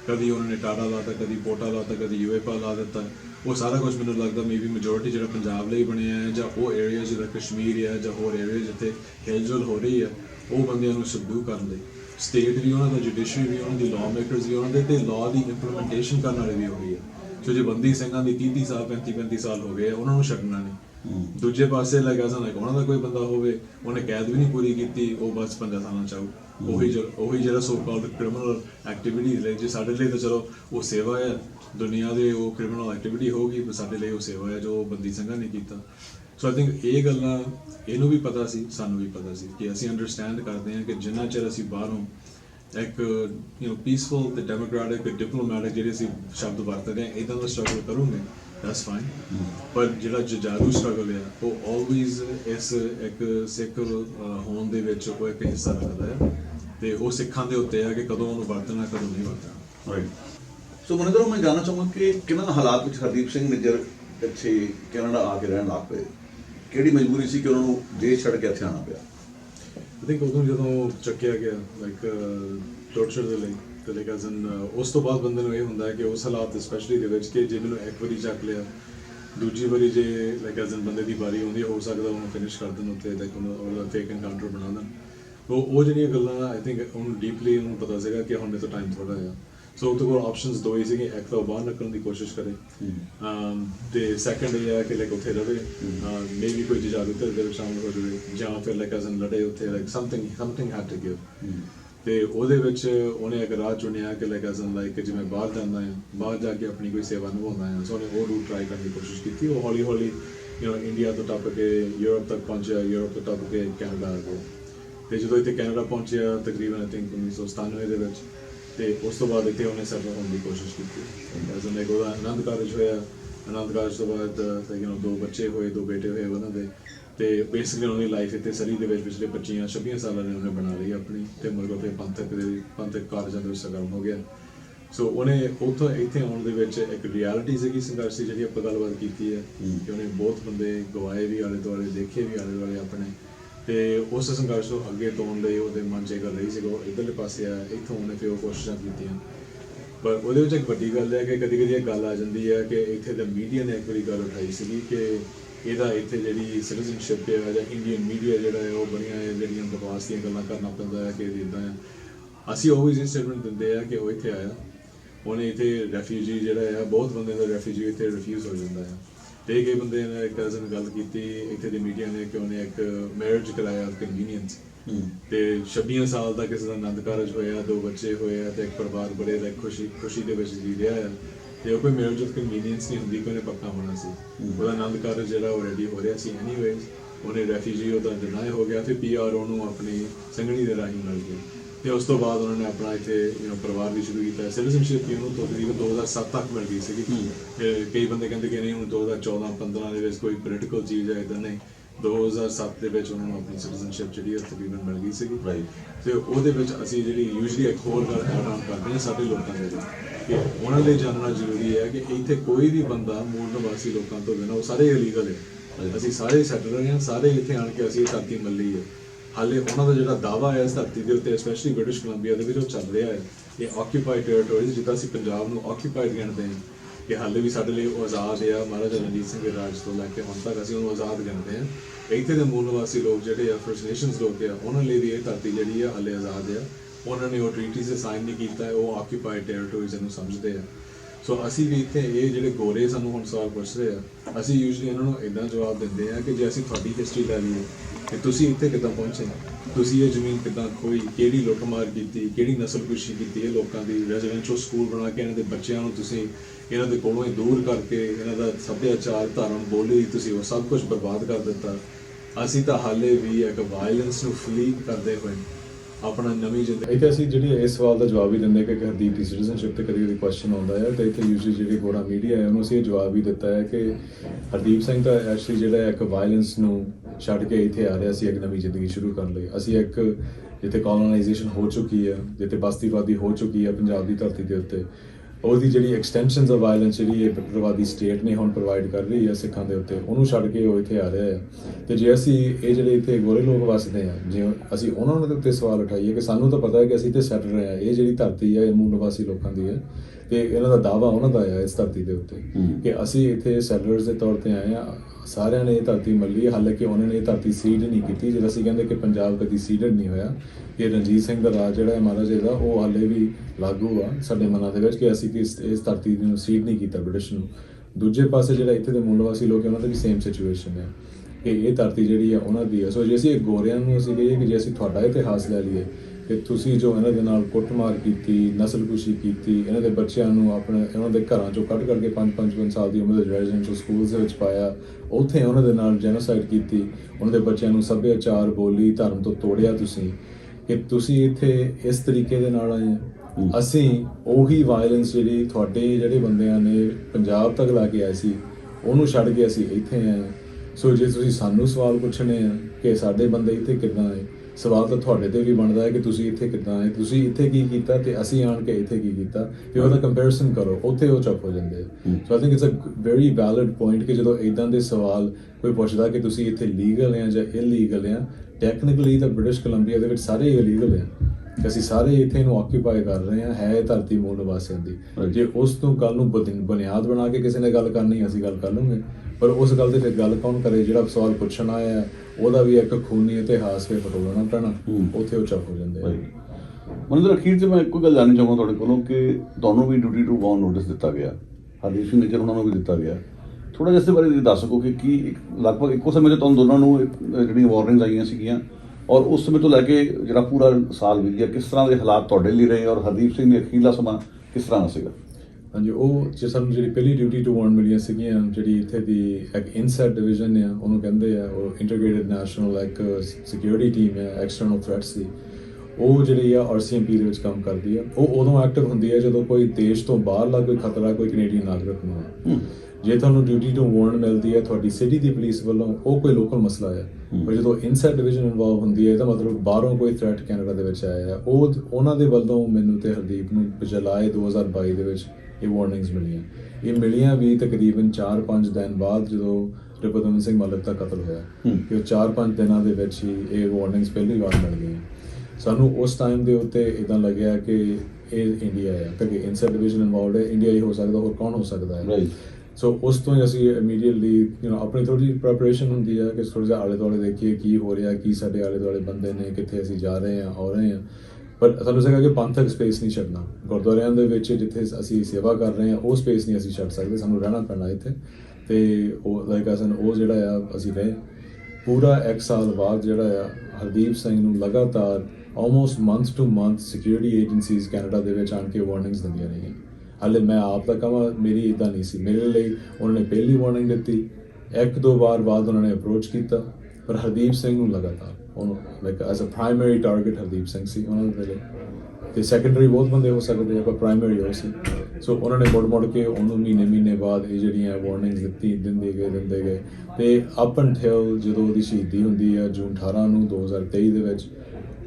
ਕਦੀ ਉਹਨਾਂ ਨੇ ਟਾਟਾ ਲਾਤਾ ਕਦੀ ਪੋਟਾ ਲਾਤਾ ਕਦੀ ਯੂਏਪਾ ਲਾ ਦਿੱਤਾ। ਉਹ ਸਾਰਾ ਕੁਝ ਮੈਨੂੰ ਲੱਗਦਾ ਮੇਬੀ ਮੈਜੋਰਿਟੀ ਜਿਹੜਾ ਪੰਜਾਬ ਲਈ ਬਣਿਆ ਹੈ ਜਾਂ ਉਹ ਏਰੀਆ ਜਿਹੜਾ ਕਸ਼ਮੀਰ ਹੈ ਜਾਂ ਹੋਰ ਏਰੀਆ ਜਿੱਥੇ ਹਿਲਜੁਲ ਹੋ ਰਹੀ ਹੈ ਉਹ ਬੰਦਿਆਂ ਨੂੰ ਸਬਡੂ ਕਰਨ ਲਈ। ਸਟੇਟ ਵੀ ਉਹਨਾਂ ਦਾ ਜੁਡੀਸ਼ਰੀ ਵੀ ਉਹਨਾਂ ਦੀ ਲਾਅ ਮੇਕਰਸ ਵੀ ਉਹਨਾਂ ਦੇ ਤੇ ਲਾਅ ਦੀ ਇੰਪਲੀਮੈਂਟੇਸ਼ਨ ਕਰਨ ਵਾਲੇ ਵੀ ਉਹੀ ਹੈ। ਸੋ ਜੇ ਬੰਦੀ ਸਿੰਘਾਂ ਦੀ 30 30 ਸਾਲ 35 35 ਸਾਲ ਹੋ ਗਏ ਉਹਨਾਂ ਨੂੰ ਛੱਡਣਾ ਨਹੀਂ। ਦੂਜੇ ਪਾਸੇ ਲੱਗਾ ਸਾਂ ਲਾਈਕ ਉਹਨਾਂ ਦਾ ਕੋਈ ਬੰਦਾ ਹੋਵੇ ਉਹਨੇ ਕੈਦ ਵੀ ਨਹੀਂ ਪੂਰੀ ਕੀਤੀ ਉਹ ਬਸ 5 ਸਾਲਾਂ ਚਾਹੂ ਉਹੀ ਜੋ, ਉਹੀ ਜਿਹੜਾ ਸੋ ਕਾਲਡ ਕ੍ਰਿਮੀਨਲ ਐਕਟੀਵਿਟੀ ਲਈ ਜੇ ਸਾਡੇ ਲਈ ਤਾਂ ਚਲੋ ਉਹ ਸੇਵਾ ਹੈ, ਦੁਨੀਆ ਦੇ ਉਹ ਕ੍ਰਿਮੀਨਲ ਐਕਟੀਵਿਟੀ ਹੋਗੀ ਪਰ ਸਾਡੇ ਲਈ ਉਹ ਸੇਵਾ ਹੈ ਜੋ ਬੰਦੀ ਸਿੰਘਾਂ ਨੇ ਕੀਤਾ। ਸੋ ਆਈ ਥਿੰਕ ਇਹ ਗੱਲਾਂ ਇਹਨੂੰ ਵੀ ਪਤਾ ਸੀ, ਸਾਨੂੰ ਵੀ ਪਤਾ ਸੀ ਕਿ ਅਸੀਂ ਅੰਡਰਸਟੈਂਡ ਕਰਦੇ ਹਾਂ ਕਿ ਜਿੰਨਾ ਚਿਰ ਅਸੀਂ ਬਾਹਰੋਂ ਇੱਕ ਯੂ نو ਪੀਸਫੁਲ ਤੇ ਡੈਮੋਕ੍ਰੈਟਿਕ ਡਿਪਲੋਮੈਟਿਕ ਜਿਹੜੇ ਅਸੀਂ ਸ਼ਬਦ ਵਰਤਦੇ ਹਾਂ ਇਦਾਂ ਦਾ ਸਟਰਗਲ ਕਰੂਗੇ ਦੈਟਸ ਫਾਈਨ ਪਰ ਜਿਹੜਾ ਜਜਾਰੂ ਸਟਰਗਲ ਹੈ ਉਹ ਆਲਵੇਜ਼ ਇਸ ਇੱਕ ਸਿੱਖ ਹੋਣ ਦੇ ਵਿੱਚ ਉਹ ਇੱਕ ਹਿੱਸਾ ਰੱਖਦਾ ਹੈ। ਤੇ ਉਹ ਸਿੱਖਾਂ ਦੇ ਉੱਤੇ ਹੈ ਕਿ ਕਦੋਂ ਉਹਨੂੰ ਵਰਤਣਾ ਕਦੋਂ ਨਹੀਂ ਵਰਤਣਾ। ਰਾਈਟ ਸੋ ਮਨਿੰਦਰ ਮੈਂ ਜਾਣਨਾ ਚਾਹੁੰਦਾ ਕਿ ਕਿਹਨਾਂ ਹਾਲਾਤ ਵਿੱਚ ਹਰਦੀਪ ਸਿੰਘ ਨਿੱਜਰ ਇੱਥੇ ਕੈਨੇਡਾ ਆ ਕੇ ਰਹਿਣ ਲੱਗ ਪਏ? ਕਿਹੜੀ ਮਜਬੂਰੀ ਸੀ ਕਿ ਉਹਨਾਂ ਨੂੰ ਦੇਸ਼ ਛੱਡ ਕੇ ਇੱਥੇ ਆਉਣਾ ਪਿਆ? ਆਈ ਥਿੰਕ ਉਦੋਂ ਜਦੋਂ ਚੱਕਿਆ ਗਿਆ ਲਾਈਕ ਟੌਰਚਰ ਦੇ ਲਈ ਤੇ ਲਾਈਕ ਐਜ਼ ਇਨ ਉਸ ਤੋਂ ਬਾਅਦ ਬੰਦੇ ਨੂੰ ਇਹ ਹੁੰਦਾ ਹੈ ਕਿ ਉਸ ਹਾਲਾਤ ਸਪੈਸ਼ਲੀ ਦੇ ਵਿੱਚ ਕਿ ਜੇ ਮੈਨੂੰ ਇੱਕ ਵਾਰੀ ਚੱਕ ਲਿਆ ਦੂਜੀ ਵਾਰੀ ਜੇ ਲਾਈਕ ਐਜ਼ ਇਨ ਬੰਦੇ ਦੀ ਵਾਰੀ ਆਉਂਦੀ ਹੈ, ਹੋ ਸਕਦਾ ਉਹਨੂੰ ਫਿਨਿਸ਼ ਕਰ ਦੇਣ ਉੱਤੇ ਲਾਈਕ ਉਹਨੂੰ ਉਹਦਾ ਫੇਕ ਐਨਕਾਊਂਟਰ ਬਣਾ ਦੇਣ। ਉਹ ਉਹ ਜਿਹੜੀਆਂ ਗੱਲਾਂ ਆਈ ਥਿੰਕ ਉਹਨੂੰ ਡੀਪਲੀ ਉਹਨੂੰ ਪਤਾ ਸੀਗਾ ਕਿ ਹੁਣ ਮੇਰੇ ਤੋਂ ਟਾਈਮ ਥੋੜਾ ਹੈ ਸੋ ਉਹਦੇ ਕੋਲ ਆਪਸ਼ਨਸ ਦੋ ਹੀ ਸੀਗੇ ਇੱਕ ਤਾਂ ਬਾਹਰ ਨਿਕਲਣ ਦੀ ਕੋਸ਼ਿਸ਼ ਕਰੇ। ਅਮ ਤੇ ਸੈਕੰਡ ਇਹ ਹੈ ਕਿ ਲਾਈਕ ਉੱਥੇ ਰਵੇ। ਮੇਬੀ ਕੋਈ ਜਜਾਰੂ ਤੇ ਦੇ ਵਿੱਚ ਸ਼ਾਮਲ ਹੋ ਜਾਵੇ ਜਾਂ ਫਿਰ ਲਾਈਕ ਐਜ਼ ਲੜੇ ਉੱਥੇ like something something had to give ਤੇ ਉਹਦੇ ਵਿੱਚ ਉਹਨੇ ਇੱਕ ਰਾਹ ਚੁਣਿਆ ਕਿ ਲਾਈਕ ਐਜ਼ ਲਾਈਕ ਜਿਵੇਂ ਬਾਹਰ ਜਾਂਦਾ ਹੈ ਬਾਹਰ ਜਾ ਕੇ ਆਪਣੀ ਕੋਈ ਸੇਵਾ ਨਿਭਾਉਂਦਾ ਹੈ ਸੋ ਉਹਨੇ ਉਹ ਰੂਟ ਟਰਾਈ ਕਰਨ ਦੀ ਕੋਸ਼ਿਸ਼ ਕੀਤੀ। ਉਹ ਹੌਲੀ ਹੌਲੀ ਯੂ نو ਇੰਡੀਆ ਤੋਂ ਟੱਪ ਕੇ ਯੂਰਪ ਤੱਕ ਪਹੁੰਚਿਆ ਯੂਰਪ ਤੋਂ ਟੱਪ ਕੇ ਕੈਨੇਡਾ ਆ ਗਿਆ। ਤੇ ਜਦੋਂ ਇੱਥੇ ਕੈਨੇਡਾ ਪਹੁੰਚਿਆ ਤਕਰੀਬਨ ਆਈ ਥਿੰਕ 1997 ਦੇ ਵਿੱਚ ਤੇ ਉਸ ਤੋਂ ਬਾਅਦ ਇੱਥੇ ਉਹਨੇ ਸੈਟਲ ਹੋਣ ਦੀ ਕੋਸ਼ਿਸ਼ ਕੀਤੀ। ਐਜ਼ ਲਾਈਕ ਉਹਦਾ ਆਨੰਦ ਕਾਰਜ ਹੋਇਆ। ਆਨੰਦ ਕਾਰਜ ਤੋਂ ਬਾਅਦ ਯੂ نو ਦੋ ਬੱਚੇ ਹੋਏ ਦੋ ਬੇਟੇ ਹੋਏ ਉਹਨਾਂ ਦੇ। ਤੇ ਬੇਸਿਕਲੀ ਉਹਨਾਂ ਦੀ ਲਾਈਫ ਇੱਥੇ ਸਰੀ ਦੇ ਵਿੱਚ ਪਿਛਲੇ 25 26 ਸਾਲਾਂ ਦੇ ਉਹਨੇ ਬਣਾ ਲਈ ਆਪਣੀ। ਤੇ ਮਗਰੋਂ ਫਿਰ ਪੰਥਕ ਦੇ ਪੰਥਕ ਕਾਰਜਾਂ ਦੇ ਵਿੱਚ ਸਰਗਰਮ ਹੋ ਗਿਆ। ਸੋ ਉਹਨੇ ਉੱਥੋਂ ਇੱਥੇ ਆਉਣ ਦੇ ਵਿੱਚ ਇੱਕ ਰਿਐਲਿਟੀ ਸੀਗੀ ਸੰਘਰਸ਼ ਦੀ ਜਿਹੜੀ ਆਪਾਂ ਗੱਲਬਾਤ ਕੀਤੀ ਹੈ। ਕਿ ਉਹਨੇ ਬਹੁਤ ਬੰਦੇ ਗਵਾਏ ਵੀ ਆਲੇ ਦੁਆਲੇ ਦੇਖੇ ਵੀ ਆਲੇ ਦੁਆਲੇ ਆਪਣੇ। ਤੇ ਉਸ ਸੰਘਰਸ਼ ਨੂੰ ਅੱਗੇ ਤੋਰਨ ਲਈ ਉਹਦੇ ਮਨ 'ਚ ਇਹ ਰਹੀ ਸੀ ਉਹ ਇਧਰਲੇ ਪਾਸੇ ਆ, ਇੱਥੋਂ ਉਹਨੇ ਫਿਰ ਉਹ ਕੋਸ਼ਿਸ਼ਾਂ ਕੀਤੀਆਂ। ਪਰ ਉਹਦੇ ਵਿੱਚ ਇੱਕ ਵੱਡੀ ਗੱਲ ਹੈ ਕਿ ਕਦੀ ਕਦੀ ਇਹ ਗੱਲ ਆ ਜਾਂਦੀ ਹੈ ਕਿ ਇੱਥੇ ਦਾ ਮੀਡੀਆ ਨੇ ਇੱਕ ਵਾਰੀ ਗੱਲ ਉਠਾਈ ਸੀਗੀ ਕਿ ਇਹਦਾ ਇੱਥੇ ਜਿਹੜੀ ਸਿਟੀਜ਼ਨਸ਼ਿਪ ਹੈ ਜਾਂ ਇੰਡੀਅਨ ਮੀਡੀਆ ਜਿਹੜਾ ਹੈ, ਉਹ ਬੜੀਆਂ ਇਹ ਜਿਹੜੀਆਂ ਬਕਵਾਸ ਦੀਆਂ ਗੱਲਾਂ ਕਰਨਾ ਪੈਂਦਾ ਹੈ ਕਿ ਇਦਾਂ ਆ ਅਸੀਂ ਉਹ ਵੀ ਸਟੇਟਮੈਂਟ ਦਿੰਦੇ ਆ ਕਿ ਉਹ ਇੱਥੇ ਆਇਆ। ਉਹਨੇ ਇੱਥੇ ਰੈਫਿਊਜੀ ਜਿਹੜਾ ਆ ਬਹੁਤ ਬੰਦੇ ਦਾ ਰੈਫਿਊਜੀ ਇੱਥੇ ਰਿਫਿਊਜ਼ ਹੋ ਜਾਂਦਾ ਆ ਤੇ ਕਈ ਬੰਦੇ ਨੇ ਕਜ਼ਨ ਗੱਲ ਕੀਤੀ ਇੱਥੇ ਦੇ ਮੀਡੀਆ ਨੇ ਕਿ ਉਹਨੇ ਇੱਕ ਮੈਰਿਜ ਕਰਾਇਆ ਕਨਵੀਨੀਅੰਸ ਤੇ 26 ਸਾਲ ਦਾ ਕਿਸੇ ਦਾ ਆਨੰਦ ਕਾਰਜ ਹੋਇਆ ਦੋ ਬੱਚੇ ਹੋਏ ਆ ਤੇ ਇੱਕ ਪਰਿਵਾਰ ਬੜੇ ਦਾ ਖੁਸ਼ੀ ਖੁਸ਼ੀ ਦੇ ਵਿੱਚ ਜੀ ਰਿਹਾ ਆ। ਤੇ ਉਹ ਕੋਈ ਮੈਰਿਜ ਆਫ ਕਨਵੀਨੀਅੰਸ ਨਹੀਂ ਹੁੰਦੀ ਕੋਈ ਨੇ ਪੱਕਾ ਹੋਣਾ ਸੀ। ਉਹਦਾ ਆਨੰਦ ਕਾਰਜ ਜਿਹੜਾ ਉਹ ਰੈਡੀ ਹੋ ਰਿਹਾ ਸੀ ਐਨੀਵੇਜ਼ ਉਹਨੇ ਰੈਫਿਊਜੀ ਉਹਦਾ ਡਿਨਾਈ ਹੋ ਗਿਆ ਫਿਰ ਪੀਆਰ ਉਹਨੂੰ ਆਪਣੀ ਸੰਗਣੀ ਦੇ ਰਾਹੀਂ ਮਿਲ ਗਿਆ। ਤੇ ਉਸ ਤੋਂ ਬਾਅਦ ਉਹਨਾਂ ਨੇ ਆਪਣਾ ਇੱਥੇ ਯੂ نو ਪਰਿਵਾਰ ਵੀ ਸ਼ੁਰੂ ਕੀਤਾ। ਸਿਟੀਜ਼ਨਸ਼ਿਪ ਵੀ ਉਹਨੂੰ ਤਕਰੀਬਨ 2007 ਤੱਕ ਮਿਲ ਗਈ ਸੀਗੀ। ਕਈ ਬੰਦੇ ਕਹਿੰਦੇ ਕਿ ਨਹੀਂ ਹੁਣ 2014 15 ਦੇ ਵਿੱਚ ਕੋਈ ਪੋਲੀਟੀਕਲ ਚੀਜ਼ ਹੈ ਇਦਾਂ ਨਹੀਂ। 2007 ਦੇ ਵਿੱਚ ਉਹਨਾਂ ਨੂੰ ਆਪਣੀ ਸਿਟੀਜ਼ਨਸ਼ਿਪ ਜਿਹੜੀ ਹੈ ਤਕਰੀਬਨ ਮਿਲ ਗਈ ਸੀਗੀ. ਤੇ ਉਹਦੇ ਵਿੱਚ ਅਸੀਂ ਜਿਹੜੀ ਯੂਜੂਲੀ ਇੱਕ ਹੋਰ ਗੱਲ ਐਡ ਆਨ ਕਰਦੇ ਹਾਂ ਸਾਡੇ ਲੋਕਾਂ ਦੇ ਲਈ ਕਿ ਉਹਨਾਂ ਲਈ ਜਾਣਨਾ ਜ਼ਰੂਰੀ ਹੈ ਕਿ ਇੱਥੇ ਕੋਈ ਵੀ ਬੰਦਾ ਮੂਲ ਨਿਵਾਸੀ ਲੋਕਾਂ ਤੋਂ ਬਿਨਾਂ ਉਹ ਸਾਰੇ ਇਲੀਗਲ ਹੈ। ਅਸੀਂ ਸਾਰੇ ਸੈਟਲਰ ਹਾਂ ਸਾਰੇ ਇੱਥੇ ਆਣ ਕੇ ਅਸੀਂ ਧਰਤੀ ਮੱਲੀ ਹੈ। ਹਾਲੇ ਉਹਨਾਂ ਦਾ ਜਿਹੜਾ ਦਾਵਾ ਹੈ ਇਸ ਧਰਤੀ ਦੇ ਉੱਤੇ ਸਪੈਸ਼ਲੀ ਬ੍ਰਿਟਿਸ਼ ਕੋਲੰਬੀਆ ਦੇ ਵਿੱਚ ਉਹ ਚੱਲ ਰਿਹਾ ਹੈ, ਇਹ ਆਕਿਊਪਾਈਡ ਟੈਰੀਟੋਰੀਜ਼ ਜਿੱਦਾਂ ਅਸੀਂ ਪੰਜਾਬ ਨੂੰ ਆਕਿਊਪਾਈਡ ਗਿਣਦੇ ਹਾਂ, ਕਿ ਹਾਲੇ ਵੀ ਸਾਡੇ ਲਈ ਉਹ ਆਜ਼ਾਦ ਆ, ਮਹਾਰਾਜਾ ਰਣਜੀਤ ਸਿੰਘ ਦੇ ਰਾਜ ਤੋਂ ਲੈ ਕੇ ਹੁਣ ਤੱਕ ਅਸੀਂ ਉਹਨੂੰ ਆਜ਼ਾਦ ਗਿਣਦੇ ਹਾਂ। ਇੱਥੇ ਦੇ ਮੂਲ ਨਿਵਾਸੀ ਲੋਕ ਜਿਹੜੇ ਆ ਫਰਸਟ ਨੇਸ਼ਨਸ ਲੋਕ ਆ, ਉਹਨਾਂ ਲਈ ਵੀ ਇਹ ਧਰਤੀ ਜਿਹੜੀ ਆ ਹਾਲੇ ਆਜ਼ਾਦ ਆ। ਉਹਨਾਂ ਨੇ ਉਹ ਟ੍ਰੀਟੀਜ਼ ਸਾਈਨ ਨਹੀਂ ਕੀਤਾ ਉਹ ਆਕਿਊਪਾਈਡ ਟੈਰੀਟੋਰੀਜ਼ ਨੂੰ ਸਮਝਦੇ ਆ। ਸੋ ਅਸੀਂ ਵੀ ਇੱਥੇ ਇਹ ਜਿਹੜੇ ਗੋਰੇ ਸਾਨੂੰ ਹੁਣ ਸਵਾਲ ਪੁੱਛ ਰਹੇ ਆ, ਅਸੀਂ ਯੂਜੂਲੀ ਇਹਨਾਂ ਨੂੰ ਇਦਾਂ ਜਵਾਬ ਦਿੰਦੇ ਆ ਕਿ ਜੇ ਅਸੀਂ ਤੁਹਾਡੀ ਹਿਸਟਰੀ ਲੈ ਲਈਏ ਕਿ ਤੁਸੀਂ ਇੱਥੇ ਕਿੱਦਾਂ ਪਹੁੰਚੇ? ਤੁਸੀਂ ਇਹ ਜ਼ਮੀਨ ਕਿੱਦਾਂ ਖੋਈ? ਕਿਹੜੀ ਲੁੱਟਮਾਰ ਕੀਤੀ? ਕਿਹੜੀ ਨਸਲਕੁਸ਼ੀ ਕੀਤੀ ਇਹ ਲੋਕਾਂ ਦੀ? ਰੈਜ਼ੀਡੈਂਸ਼ੀਅਲ ਸਕੂਲ ਬਣਾ ਕੇ ਇਹਨਾਂ ਦੇ ਬੱਚਿਆਂ ਨੂੰ ਤੁਸੀਂ ਇਹਨਾਂ ਦੇ ਕੋਲੋਂ ਹੀ ਦੂਰ ਕਰਕੇ ਇਹਨਾਂ ਦਾ ਸੱਭਿਆਚਾਰ, ਧਰਮ, ਬੋਲੀ ਤੁਸੀਂ ਉਹ ਸਭ ਕੁਝ ਬਰਬਾਦ ਕਰ ਦਿੱਤਾ। ਅਸੀਂ ਤਾਂ ਹਾਲੇ ਵੀ ਇੱਕ ਵਾਇਲੈਂਸ ਨੂੰ ਫਲੀ ਕਰਦੇ ਹੋਏ ਆਪਣਾ ਨਵੀਂ ਜ਼ਿੰਦਗੀ ਇੱਥੇ ਅਸੀਂ ਜਿਹੜੀ ਇਸ ਸਵਾਲ ਦਾ ਜਵਾਬ ਵੀ ਦਿੰਦੇ ਕਿ ਹਰਦੀਪ ਦੀ ਸਿਟੀਜ਼ਨਸ਼ਿਪ ਤੇ ਕਦੇ ਕਦੇ ਕੁਐਸਚਨ ਆਉਂਦਾ ਹੈ ਤੇ ਇੱਥੇ ਯੂਜੂਲੀ ਜਿਹੜੀ ਗੋਰਾ ਮੀਡੀਆ ਹੈ, ਉਹਨੂੰ ਅਸੀਂ ਇਹ ਜਵਾਬ ਵੀ ਦਿੱਤਾ ਹੈ ਕਿ ਹਰਦੀਪ ਸਿੰਘ ਤਾਂ ਐਕਚੁਅਲੀ ਜਿਹੜਾ ਇੱਕ ਵਾਇਲੈਂਸ ਨੂੰ ਛੱਡ ਕੇ ਇੱਥੇ ਆ ਰਿਹਾ ਸੀ, ਇੱਕ ਨਵੀਂ ਜ਼ਿੰਦਗੀ ਸ਼ੁਰੂ ਕਰਨ ਲਈ। ਅਸੀਂ ਇੱਕ ਜਿੱਥੇ ਕਲੋਨਾਈਜੇਸ਼ਨ ਹੋ ਚੁੱਕੀ ਹੈ, ਜਿੱਥੇ ਬਸਤੀਵਾਦੀ ਹੋ ਚੁੱਕੀ ਹੈ ਪੰਜਾਬ ਦੀ ਧਰਤੀ ਦੇ ਉੱਤੇ। ਉਹਦੀ ਜਿਹੜੀ ਐਕਸਟੈਂਸ਼ਨਸ ਆਫ ਵਾਇਲੈਂਸ ਜਿਹੜੀ ਇਹ ਪਿੱਟਰਵਾਦੀ ਸਟੇਟ ਨੇ ਹੁਣ ਪ੍ਰੋਵਾਈਡ ਕਰ ਰਹੀ ਹੈ ਸਿੱਖਾਂ ਦੇ ਉੱਤੇ, ਉਹਨੂੰ ਛੱਡ ਕੇ ਉਹ ਇੱਥੇ ਆ ਰਿਹਾ ਹੈ ਤੇ ਜੇ ਅਸੀਂ ਇਹ ਜਿਹੜੇ ਇੱਥੇ ਗੋਰੇ ਲੋਕ ਵੱਸਦੇ ਆ, ਜੇ ਅਸੀਂ ਉਹਨਾਂ ਦੇ ਉੱਤੇ ਸਵਾਲ ਉਠਾਈਏ ਕਿ ਸਾਨੂੰ ਤਾਂ ਪਤਾ ਹੈ ਕਿ ਅਸੀਂ ਤੇ ਸੈਟਲ ਰਹੇ ਆ, ਇਹ ਜਿਹੜੀ ਧਰਤੀ ਹੈ, ਇਹ ਮੂਲ ਨਿਵਾਸੀ ਲੋਕਾਂ ਦੀ ਹੈ ਤੇ ਇਹਨਾਂ ਦਾ ਦਾਵਾ ਉਹਨਾਂ ਦਾ ਹੈ ਇਸ ਧਰਤੀ ਦੇ ਉੱਤੇ ਕਿ ਅਸੀਂ ਇੱਥੇ ਸੈਟਲਰਸ ਦੇ ਤੌਰ ਤੇ ਆਏ ਆ ਸਾਰਿਆਂ ਨੇ ਇਹ ਧਰਤੀ ਮੱਲੀ ਹਾਲਾਂਕਿ ਉਹਨਾਂ ਨੇ ਇਹ ਧਰਤੀ ਸੀਡ ਨਹੀਂ ਕੀਤੀ ਜਦੋਂ ਅਸੀਂ ਕਹਿੰਦੇ ਕਿ ਪੰਜਾਬ ਕਦੀ ਸੀਡਡ ਨਹੀਂ ਹੋਇਆ। ਇਹ ਰਣਜੀਤ ਸਿੰਘ ਦਾ ਰਾਜ ਜਿਹੜਾ ਹੈ ਮਹਾਰਾਜੇ ਦਾ ਉਹ ਹਾਲੇ ਵੀ ਲਾਗੂ ਆ ਸਾਡੇ ਮਨਾਂ ਦੇ ਵਿੱਚ ਕਿ ਅਸੀਂ ਕਿਸ ਇਸ ਧਰਤੀ ਨੂੰ ਸੀਡ ਨਹੀਂ ਕੀਤਾ ਬ੍ਰਿਟਿਸ਼ ਨੂੰ। ਦੂਜੇ ਪਾਸੇ ਜਿਹੜਾ ਇੱਥੇ ਦੇ ਮੂਲ ਨਿਵਾਸੀ ਲੋਕ ਉਹਨਾਂ ਦੀ ਵੀ ਸੇਮ ਸਿਚੁਏਸ਼ਨ ਹੈ ਕਿ ਇਹ ਧਰਤੀ ਜਿਹੜੀ ਆ ਉਹਨਾਂ ਦੀ ਹੈ ਸੋ ਜੇ ਅਸੀਂ ਗੋਰਿਆਂ ਨੂੰ ਅਸੀਂ ਕਹੀਏ ਕਿ ਜੇ ਅਸੀਂ ਤੁਹਾਡਾ ਇਤਿਹਾਸ ਲੈ ਲਈਏ ਕਿ ਤੁਸੀਂ ਜੋ ਇਹਨਾਂ ਦੇ ਨਾਲ ਕੁੱਟਮਾਰ ਕੀਤੀ ਨਸਲਕੁਸ਼ੀ ਕੀਤੀ ਇਹਨਾਂ ਦੇ ਬੱਚਿਆਂ ਨੂੰ ਆਪਣੇ ਇਹਨਾਂ ਦੇ ਘਰਾਂ ਚੋਂ ਕੱਢ ਕੱਢ ਕੇ 5-5 ਸਾਲ ਦੀ ਉਮਰ ਦੇ ਰੈਜ਼ੀਡੈਂਸ਼ੀਅਲ ਸਕੂਲਸ ਦੇ ਵਿੱਚ ਪਾਇਆ ਉੱਥੇ ਉਹਨਾਂ ਦੇ ਨਾਲ ਜੈਨੋਸਾਈਡ ਕੀਤੀ ਉਹਨਾਂ ਦੇ ਬੱਚਿਆਂ ਨੂੰ ਸੱਭਿਆਚਾਰ ਬੋਲੀ ਧਰਮ ਤੋਂ ਤੋੜਿਆ ਤੁਸੀਂ ਕਿ ਤੁਸੀਂ ਇੱਥੇ ਇਸ ਤਰੀਕੇ ਦੇ ਨਾਲ ਆਏ। ਅਸੀਂ ਉਹੀ ਵਾਇਲੈਂਸ ਜਿਹੜੀ ਤੁਹਾਡੇ ਜਿਹੜੇ ਬੰਦਿਆਂ ਨੇ ਪੰਜਾਬ ਤੱਕ ਲਾ ਕੇ ਆਏ ਸੀ ਉਹਨੂੰ ਛੱਡ ਕੇ ਅਸੀਂ ਇੱਥੇ ਆਏ। ਸੋ ਜੇ ਤੁਸੀਂ ਸਾਨੂੰ ਸਵਾਲ ਪੁੱਛਣੇ ਆ ਕਿ ਸਾਡੇ ਬੰਦੇ ਇੱਥੇ ਕਿੱਦਾਂ ਆਏ ਸਵਾਲ ਤਾਂ ਤੁਹਾਡੇ ਤੇ ਵੀ ਬਣਦਾ ਹੈ ਕਿ ਤੁਸੀਂ ਇੱਥੇ ਕਿੱਦਾਂ ਆਏ ਤੁਸੀਂ ਇੱਥੇ ਕੀ ਕੀਤਾ ਤੇ ਅਸੀਂ ਆਣ ਕੇ ਇੱਥੇ ਕੀ ਕੀਤਾ। ਤੇ ਉਹਦਾ ਕੰਪੈਰੀਜ਼ਨ ਕਰੋ ਉੱਥੇ ਉਹ ਚੁੱਪ ਹੋ ਜਾਂਦੇ so I think it's a very valid point ਕਿ ਜਦੋਂ ਇਦਾਂ ਦੇ ਸਵਾਲ ਕੋਈ ਪੁੱਛਦਾ ਕਿ ਤੁਸੀਂ ਇੱਥੇ ਲੀਗਲ ਆ ਜਾਂ ਇਲੀਗਲ ਆ ਟੈਕਨੀਕਲੀ ਤਾਂ ਬ੍ਰਿਟਿਸ਼ ਕੋਲੰਬੀਆ ਦੇ ਵਿੱਚ ਸਾਰੇ ਇਲੀਗਲ ਆ। ਕਿ ਅਸੀਂ ਸਾਰੇ ਇੱਥੇ ਇਹਨੂੰ ਆਕਿਊਪਾਈ ਕਰ ਰਹੇ ਹਾਂ ਹੈ ਧਰਤੀ ਮੂਲ ਨਿਵਾਸੀਆਂ ਦੀ. ਜੇ ਉਸ ਤੋਂ ਗੱਲ ਨੂੰ ਬੁਨਿ- ਬੁਨਿਆਦ ਬਣਾ ਕੇ ਕਿਸੇ ਨੇ ਗੱਲ ਕਰਨੀ ਅਸੀਂ ਗੱਲ ਕਰ ਲਵਾਂਗੇ ਪਰ ਉਸ ਗੱਲ ਤੇ ਫਿਰ ਗੱਲ ਕੌਣ ਕਰੇ ਜਿਹੜਾ ਸਵਾਲ ਪੁੱਛਣ ਆਇਆ? ਹੈ, ਉਹਦਾ ਵੀ ਇੱਕ ਖੂਨੀ ਇਤਿਹਾਸ ਫਟੋਲਣਾ ਪੈਣਾ ਹੂੰ। ਉੱਥੇ ਉਹ ਚੁੱਪ ਹੋ ਜਾਂਦੇ ਆ। ਮਨਿੰਦਰ ਅਖੀਰ ਤੇ ਮੈਂ ਇੱਕੋ ਗੱਲ ਜਾਣਨੀ ਚਾਹੁੰਦਾ ਤੁਹਾਡੇ ਕੋਲੋਂ ਕਿ ਤੁਹਾਨੂੰ ਵੀ ਡਿਊਟੀ ਟੂ ਵਾਰਨ ਨੋਟਿਸ ਦਿੱਤਾ ਗਿਆ। ਹਰਦੀਪ ਸਿੰਘ ਨਿੱਜਰ ਉਹਨਾਂ ਨੂੰ ਵੀ ਦਿੱਤਾ ਗਿਆ। ਥੋੜਾ ਜਿਹਾ ਇਸ ਬਾਰੇ ਤੁਸੀਂ ਦੱਸ ਸਕੋ ਕਿ ਕੀ ਇੱਕ- ਲਗਭਗ ਇੱਕੋ ਸਮੇਂ ਤੇ ਤੁਹਾਨੂੰ ਦੋਨਾਂ ਨੂੰ ਜਿਹੜੀਆਂ ਵਾਰਨਿੰਗਸ ਆਈਆਂ ਸੀਗੀਆਂ ਔਰ ਉਸ ਸਮੇਂ ਤੋਂ ਲੈ ਕੇ ਜਿਹੜਾ ਪੂਰਾ ਸਾਲ ਬੀਤ ਗਿਆ ਕਿਸ ਤਰ੍ਹਾਂ ਦੇ ਹਾਲਾਤ ਤੁਹਾਡੇ ਲਈ ਰਹੇ ਔਰ ਹਰਦੀਪ ਸਿੰਘ ਦੇ ਅਖੀਰਲਾ ਸਮਾਂ ਕਿਸ ਤਰ੍ਹਾਂ ਦਾ ਸੀਗਾ? ਹਾਂਜੀ ਉਹ ਜੇ ਸਾਨੂੰ ਜਿਹੜੀ ਪਹਿਲੀ ਡਿਊਟੀ ਟੂ ਵਾਰਨ ਮਿਲੀਆਂ ਸੀਗੀਆਂ ਜਿਹੜੀ ਇੱਥੇ ਦੀ ਇੱਕ ਇਨਸਾਈਡ ਡਿਵੀਜ਼ਨ ਆ ਉਹਨੂੰ ਕਹਿੰਦੇ ਆ ਉਹ ਇੰਟੀਗ੍ਰੇਟਡ ਨੈਸ਼ਨਲ ਇੱਕ ਸਿਕਿਉਰਿਟੀ ਟੀਮ ਹੈ ਐਕਸਟਰਨਲ ਥ੍ਰੈਟਸ ਦੀ। ਉਹ ਜਿਹੜੀ ਆ ਆਰਸੀਐਮਪੀ ਦੇ ਵਿੱਚ ਕੰਮ ਕਰਦੀ ਆ। ਉਹ ਉਦੋਂ ਐਕਟਿਵ ਹੁੰਦੀ ਹੈ ਜਦੋਂ ਕੋਈ ਦੇਸ਼ ਤੋਂ ਬਾਹਰਲਾ ਕੋਈ ਖਤਰਾ ਕੋਈ ਕੈਨੇਡੀਅਨ ਨਾਗਰਿਕ ਨੂੰ ਆ ਜੇ ਤੁਹਾਨੂੰ ਡਿਊਟੀ ਤੋਂ ਵਾਰਨ ਮਿਲਦੀ ਹੈ ਤੁਹਾਡੀ ਸਿਟੀ ਦੀ ਪੁਲਿਸ ਵੱਲੋਂ ਉਹ ਕੋਈ ਲੋਕਲ ਮਸਲਾ ਹੈ। ਪਰ ਜਦੋਂ ਇਨਸਾਈਡ ਡਿਵੀਜ਼ਨ ਇਨਵੋਲਵ ਹੁੰਦੀ ਹੈ ਤਾਂ ਮਤਲਬ ਬਾਹਰੋਂ ਕੋਈ ਥ੍ਰੈਟ ਕੈਨੇਡਾ ਦੇ ਵਿੱਚ ਆਇਆ ਹੈ ਉਹ ਉਹਨਾਂ ਦੇ ਵੱਲੋਂ ਮੈਨੂੰ ਤੇ ਹਰਦੀਪ ਨੂੰ ਜੁਲਾਈ 2022 ਦੇ ਵਿੱਚ ਇਹ ਵਾਰਨਿੰਗਸ ਮਿਲੀਆਂ। ਇਹ ਮਿਲੀਆਂ ਵੀ ਤਕਰੀਬਨ 4-5 ਦਿਨ ਬਾਅਦ ਜਦੋਂ ਰਿਪਦਮਨ ਸਿੰਘ ਮਲਿਕ ਦਾ ਕਤਲ ਹੋਇਆ। ਕਿ ਉਹ 4-5 ਦਿਨਾਂ ਦੇ ਵਿੱਚ ਹੀ ਇਹ ਵਾਰਨਿੰਗਸ ਪਹਿਲੀ ਵਾਰ ਮਿਲ ਗਈਆਂ। ਸਾਨੂੰ ਉਸ ਟਾਈਮ ਦੇ ਉੱਤੇ ਇਦਾਂ ਲੱਗਿਆ ਕਿ ਇਹ ਇੰਡੀਆ ਹੈ ਕਿਉਂਕਿ ਇਨਸਾਈਡ ਡਿਵੀਜ਼ਨ ਇਨਵੋਲਵਡ ਹੈ ਇੰਡੀਆ ਹੀ ਹੋ ਸਕਦਾ ਹੋਰ ਕੌਣ ਹੋ ਸਕਦਾ ਹੈ। ਰਾਈਟ ਸੋ ਉਸ ਤੋਂ ਹੀ ਅਸੀਂ ਇਮੀਡੀਏਟਲੀ ਯੂ نو ਆਪਣੀ ਥੋੜੀ ਜਿਹੀ ਪ੍ਰੈਪਰੇਸ਼ਨ ਹੁੰਦੀ ਹੈ ਕਿ ਥੋੜਾ ਜਿਹਾ ਆਲੇ ਦੁਆਲੇ ਦੇਖੀਏ ਕੀ ਹੋ ਰਿਹਾ ਕੀ ਸਾਡੇ ਆਲੇ ਦੁਆਲੇ ਬੰਦੇ ਨੇ ਕਿੱਥੇ ਅਸੀਂ ਜਾ ਰਹੇ ਹਾਂ ਆ ਰਹੇ ਹਾਂ। ਪਰ ਸਾਨੂੰ ਸੀਗਾ ਕਿ ਪੰਥਕ ਸਪੇਸ ਨਹੀਂ ਛੱਡਣਾ। ਗੁਰਦੁਆਰਿਆਂ ਦੇ ਵਿੱਚ ਜਿੱਥੇ ਅਸੀਂ ਸੇਵਾ ਕਰ ਰਹੇ ਹਾਂ, ਉਹ ਸਪੇਸ ਨਹੀਂ ਅਸੀਂ ਛੱਡ ਸਕਦੇ, ਸਾਨੂੰ ਰਹਿਣਾ ਪੈਣਾ ਇੱਥੇ। ਤੇ ਉਹ ਲਾਈਕ ਅਸਨ ਉਹ ਜਿਹੜਾ ਆ, ਅਸੀਂ ਰਹੇ ਪੂਰਾ ਇੱਕ ਸਾਲ ਬਾਅਦ ਜਿਹੜਾ ਆ, ਹਰਦੀਪ ਸਿੰਘ ਨੂੰ ਲਗਾਤਾਰ almost month to month security agencies Canada ਦੇ ਵਿੱਚ ਆਣ ਕੇ ਵਾਰਨਿੰਗਸ ਦਿੰਦੀਆਂ ਰਹੀਆਂ। ਹਾਲੇ ਮੈਂ ਆਪ ਦਾ ਕਹਾਂ, ਮੇਰੀ ਇਦਾਂ ਨਹੀਂ ਸੀ। ਮੇਰੇ ਲਈ ਉਹਨਾਂ ਨੇ ਪਹਿਲੀ ਵਾਰਨਿੰਗ ਦਿੱਤੀ। ਇੱਕ ਦੋ ਵਾਰ ਬਾਅਦ ਉਹਨਾਂ ਨੇ ਅਪਰੋਚ ਕੀਤਾ, ਪਰ ਹਰਦੀਪ ਸਿੰਘ ਨੂੰ ਲਗਾਤਾਰ ਉਹਨੂੰ like as a primary target Hardeep Singh ਸੀ, ਉਹਨਾਂ ਦੇ ਲਈ ਤੇ ਸੈਕੰਡਰੀ ਬਹੁਤ ਬੰਦੇ ਹੋ ਸਕਦੇ ਆ, ਪਰ ਪ੍ਰਾਇਮਰੀ ਉਹ ਸੀ। ਸੋ ਉਹਨਾਂ ਨੇ ਮੁੜ ਮੁੜ ਕੇ ਉਹਨੂੰ ਮਹੀਨੇ ਮਹੀਨੇ ਬਾਅਦ ਇਹ ਜਿਹੜੀਆਂ ਵਾਰਨਿੰਗਸ ਦਿੱਤੀ, ਦਿੰਦੇ ਗਏ ਦਿੰਦੇ ਗਏ। ਤੇ ਅਪ ਅੰਟਿਲ ਜਦੋਂ ਉਹਦੀ ਸ਼ਹੀਦੀ ਹੁੰਦੀ ਹੈ ਜੂਨ 18 ਨੂੰ 2023 ਦੇ ਵਿੱਚ,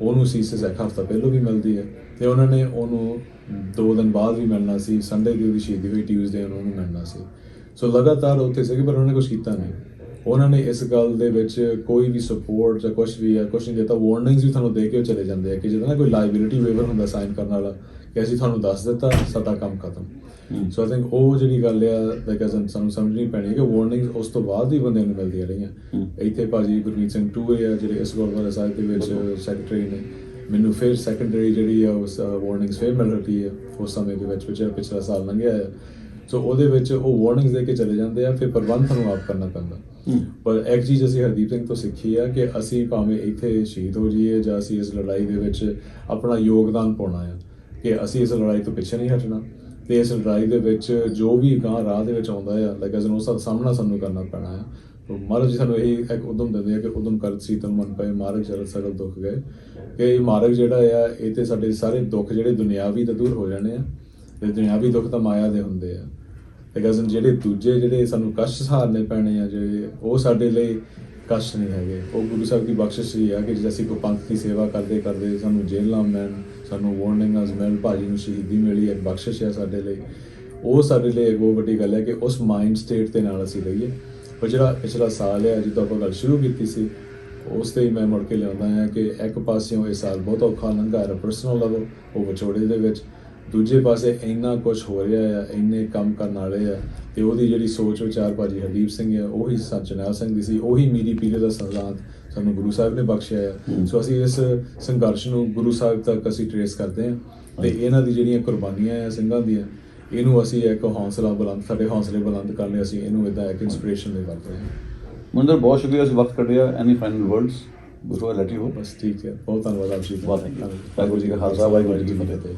ਉਹਨੂੰ ਸੀਸਸ ਇੱਕ ਹਫ਼ਤਾ ਪਹਿਲਾਂ ਵੀ ਮਿਲਦੀ ਹੈ ਤੇ ਉਹਨਾਂ ਨੇ ਉਹਨੂੰ ਦੋ ਦਿਨ ਬਾਅਦ ਵੀ ਮਿਲਣਾ ਸੀ ਸੰਡੇ ਦੀ ਉਹਦੀ ਸ਼ਹੀਦੀ ਹੋਈ ਟਿਊਜ਼ਡੇ ਉਹਨਾਂ ਨੂੰ ਮਿਲਣਾ ਸੀ। ਸੋ ਲਗਾਤਾਰ ਉੱਥੇ ਸੀਗੇ, ਪਰ ਉਹਨਾਂ ਨੇ ਕੁਝ ਕੀਤਾ ਨਹੀਂ। ਉਹਨਾਂ ਨੇ ਇਸ ਗੱਲ ਦੇ ਵਿੱਚ ਕੋਈ ਵੀ ਸਪੋਰਟ ਜਾਂ ਕੁਝ ਵੀ ਹੈ ਕੁਝ ਨਹੀਂ ਦਿੱਤਾ ਵਾਰਨਿੰਗਸ ਵੀ ਤੁਹਾਨੂੰ ਦੇ ਕੇ ਚਲੇ ਜਾਂਦੇ ਆ ਕਿ ਜਦੋਂ ਨਾ ਕੋਈ ਲਾਇਬਿਲਿਟੀ ਵੇਵਰ ਹੁੰਦਾ ਸਾਈਨ ਕਰਨ ਵਾਲਾ ਕਿ ਅਸੀਂ ਤੁਹਾਨੂੰ ਦੱਸ ਦਿੱਤਾ ਸਾਡਾ ਕੰਮ ਖਤਮ। ਸੋ ਆਈ ਥਿੰਕ ਉਹ ਜਿਹੜੀ ਗੱਲ ਆ ਲਾਈਕ ਅਸਨ ਸਾਨੂੰ ਸਮਝਣੀ ਪੈਣੀ ਹੈ ਕਿ ਵਾਰਨਿੰਗਸ ਉਸ ਤੋਂ ਬਾਅਦ ਵੀ ਬੰਦਿਆਂ ਨੂੰ ਮਿਲਦੀਆਂ ਰਹੀਆਂ। ਇੱਥੇ ਭਾਜੀ ਗੁਰਮੀਤ ਸਿੰਘ ਟੂਏ ਆ ਜਿਹੜੇ ਇਸ ਗੁਰਦੁਆਰਾ ਸਾਹਿਬ ਦੇ ਵਿੱਚ ਸੈਕਟਰੀ ਨੇ ਮੈਨੂੰ ਫਿਰ ਸੈਕੰਡਰੀ ਜਿਹੜੀ ਆ ਉਸ ਵਾਰਨਿੰਗਸ ਫਿਰ ਮਿਲ ਰਹੀ ਹੈ ਉਸ ਸਮੇਂ ਦੇ ਵਿੱਚ ਪਿਛਲਾ ਪਿਛਲਾ ਸਾਲ ਲੰਘਿਆ ਹੈ ਸੋ ਉਹਦੇ ਵਿੱਚ ਉਹ ਵਾਰਨਿੰਗਸ ਦੇ ਕੇ ਚਲੇ ਜਾਂਦੇ ਆ ਫਿਰ ਪ੍ਰਬੰਧ ਤੁਹਾਨੂੰ ਆਪ ਕਰਨਾ ਪੈਂਦਾ। ਪਰ ਇੱਕ ਚੀਜ਼ ਅਸੀਂ ਹਰਦੀਪ ਸਿੰਘ ਤੋਂ ਸਿੱਖੀ ਆ ਕਿ ਅਸੀਂ ਭਾਵੇਂ ਇੱਥੇ ਸ਼ਹੀਦ ਹੋ ਜਾਈਏ ਜਾਂ ਅਸੀਂ ਇਸ ਲੜਾਈ ਦੇ ਵਿੱਚ ਆਪਣਾ ਯੋਗਦਾਨ ਪਾਉਣਾ ਆ ਕਿ ਅਸੀਂ ਇਸ ਲੜਾਈ ਤੋਂ ਪਿੱਛੇ ਨਹੀਂ ਹਟਣਾ। ਤੇ ਇਸ ਲੜਾਈ ਦੇ ਵਿੱਚ ਜੋ ਵੀ ਗਾਂ ਰਾਹ ਦੇ ਵਿੱਚ ਆਉਂਦਾ ਆ ਲਾਈਕ ਅਸਨ ਉਸ ਦਾ ਸਾਹਮਣਾ ਸਾਨੂੰ ਕਰਨਾ ਪੈਣਾ ਆ। ਤੋ ਮਹਾਰਾਜ ਜੀ ਸਾਨੂੰ ਇਹ ਇੱਕ ਉਦਮ ਦਿੰਦੇ ਆ ਕਿ ਉਦਮ ਕਰਤ ਸੀ ਤਨ ਮਨ ਪਏ ਮਾਰਗ ਚਰਤ ਸਗਲ ਦੁੱਖ ਗਏ। ਕਿ ਇਹ ਮਾਰਗ ਜਿਹੜਾ ਆ ਇਹ ਤੇ ਸਾਡੇ ਸਾਰੇ ਦੁੱਖ ਜਿਹੜੇ ਦੁਨਿਆਵੀ ਤਾਂ ਦੂਰ ਹੋ ਜਾਣੇ ਆ। ਤੇ ਦੁਨਿਆਵੀ ਦੁੱਖ ਤਾਂ ਮਾਇਆ ਦੇ ਹੁੰਦੇ ਆ। ਬਿਕਾਜ਼ ਜਿਹੜੇ ਦੂਜੇ ਜਿਹੜੇ ਸਾਨੂੰ ਕਸ਼ਟ ਸਹਾਰਨੇ ਪੈਣੇ ਆ ਜਿਹੜੇ ਉਹ ਸਾਡੇ ਲਈ ਕਸ਼ਟ ਨਹੀਂ ਹੈਗੇ। ਉਹ ਗੁਰੂ ਸਾਹਿਬ ਦੀ ਬਖਸ਼ਿਸ਼ ਹੀ ਆ ਕਿ ਜੇ ਅਸੀਂ ਕੋ ਪੰਥ ਦੀ ਸੇਵਾ ਕਰਦੇ ਕਰਦੇ ਸਾਨੂੰ ਜੇਲ੍ਹਾਂ ਮਿਲਣ, ਸਾਨੂੰ ਵਾਰਨਿੰਗਸ ਮਿਲਣ, ਭਾਜੀ ਨੂੰ ਸ਼ਹੀਦੀ ਮਿਲੀ ਇੱਕ ਬਖਸ਼ਿਸ਼ ਹੈ ਸਾਡੇ ਲਈ। ਉਹ ਸਾਡੇ ਲਈ ਇੱਕ ਬਹੁਤ ਵੱਡੀ ਗੱਲ ਹੈ ਕਿ ਉਸ ਮਾਈਂਡ ਸਟੇਟ ਦੇ ਨਾਲ ਅਸੀਂ ਰਹੀਏ। ਪਰ ਜਿਹੜਾ ਪਿਛਲਾ ਸਾਲ ਹੈ ਜਦੋਂ ਆਪਾਂ ਗੱਲ ਸ਼ੁਰੂ ਕੀਤੀ ਸੀ, ਉਸ ਤੇ ਹੀ ਮੈਂ ਮੁੜ ਕੇ ਲਿਆਉਂਦਾ ਹਾਂ ਕਿ ਇੱਕ ਪਾਸਿਓਂ ਇਹ ਸਾਲ ਬਹੁਤ ਔਖਾ ਲੰਘਾ ਹੈ ਪਰਸਨਲ ਲੈਵਲ ਉਹ ਵਿਛੋੜੇ ਦੇ ਵਿੱਚ। ਦੂਜੇ ਪਾਸੇ ਇੰਨਾ ਕੁਝ ਹੋ ਰਿਹਾ ਆ ਇੰਨੇ ਕੰਮ ਕਰਨ ਵਾਲੇ ਆ ਤੇ ਉਹਦੀ ਜਿਹੜੀ ਸੋਚ ਵਿਚਾਰ ਭਾਜੀ ਹਰਦੀਪ ਸਿੰਘ ਆ ਉਹੀ ਸਚਨੈਲ ਸਿੰਘ ਦੀ ਸੀ ਉਹੀ ਮੀਰੀ ਪੀਰੇ ਦਾ ਸੰਜ਼ਾਤ ਸਾਨੂੰ ਗੁਰੂ ਸਾਹਿਬ ਨੇ ਬਖਸ਼ਿਆ ਆ। ਸੋ ਅਸੀਂ ਇਸ ਸੰਘਰਸ਼ ਨੂੰ ਗੁਰੂ ਸਾਹਿਬ ਤੱਕ ਅਸੀਂ ਟਰੇਸ ਕਰਦੇ ਹਾਂ ਤੇ ਇਹਨਾਂ ਦੀ ਜਿਹੜੀਆਂ ਕੁਰਬਾਨੀਆਂ ਆ ਸਿੰਘਾਂ ਦੀਆਂ ਇਹਨੂੰ ਅਸੀਂ ਇੱਕ ਹੌਸਲਾ ਬੁਲੰਦ ਸਾਡੇ ਹੌਸਲੇ ਬੁਲੰਦ ਕਰਨ ਲਈ ਅਸੀਂ ਇਹਨੂੰ ਇਦਾਂ ਇੱਕ ਇਨਸਪੀਰੇਸ਼ਨ ਲਈ ਵਰਤਦੇ ਹਾਂ ਮਨਿੰਦਰ ਬਹੁਤ ਸ਼ੁਕਰੀਆ ਇਸ ਵਕਤ ਕੱਢਿਆ any final words before let you ਬਸ ਠੀਕ ਹੈ ਬਹੁਤ ਧੰਨਵਾਦ ਆਪ ਜੀ ਦਾ। ਬਹੁਤ thank you। ਵਾਹਿਗੁਰੂ ਜੀ ਕਾ ਖਾਲਸਾ, ਵਾਹਿਗੁਰੂ ਜੀ ਕੀ ਫਤਿਹ।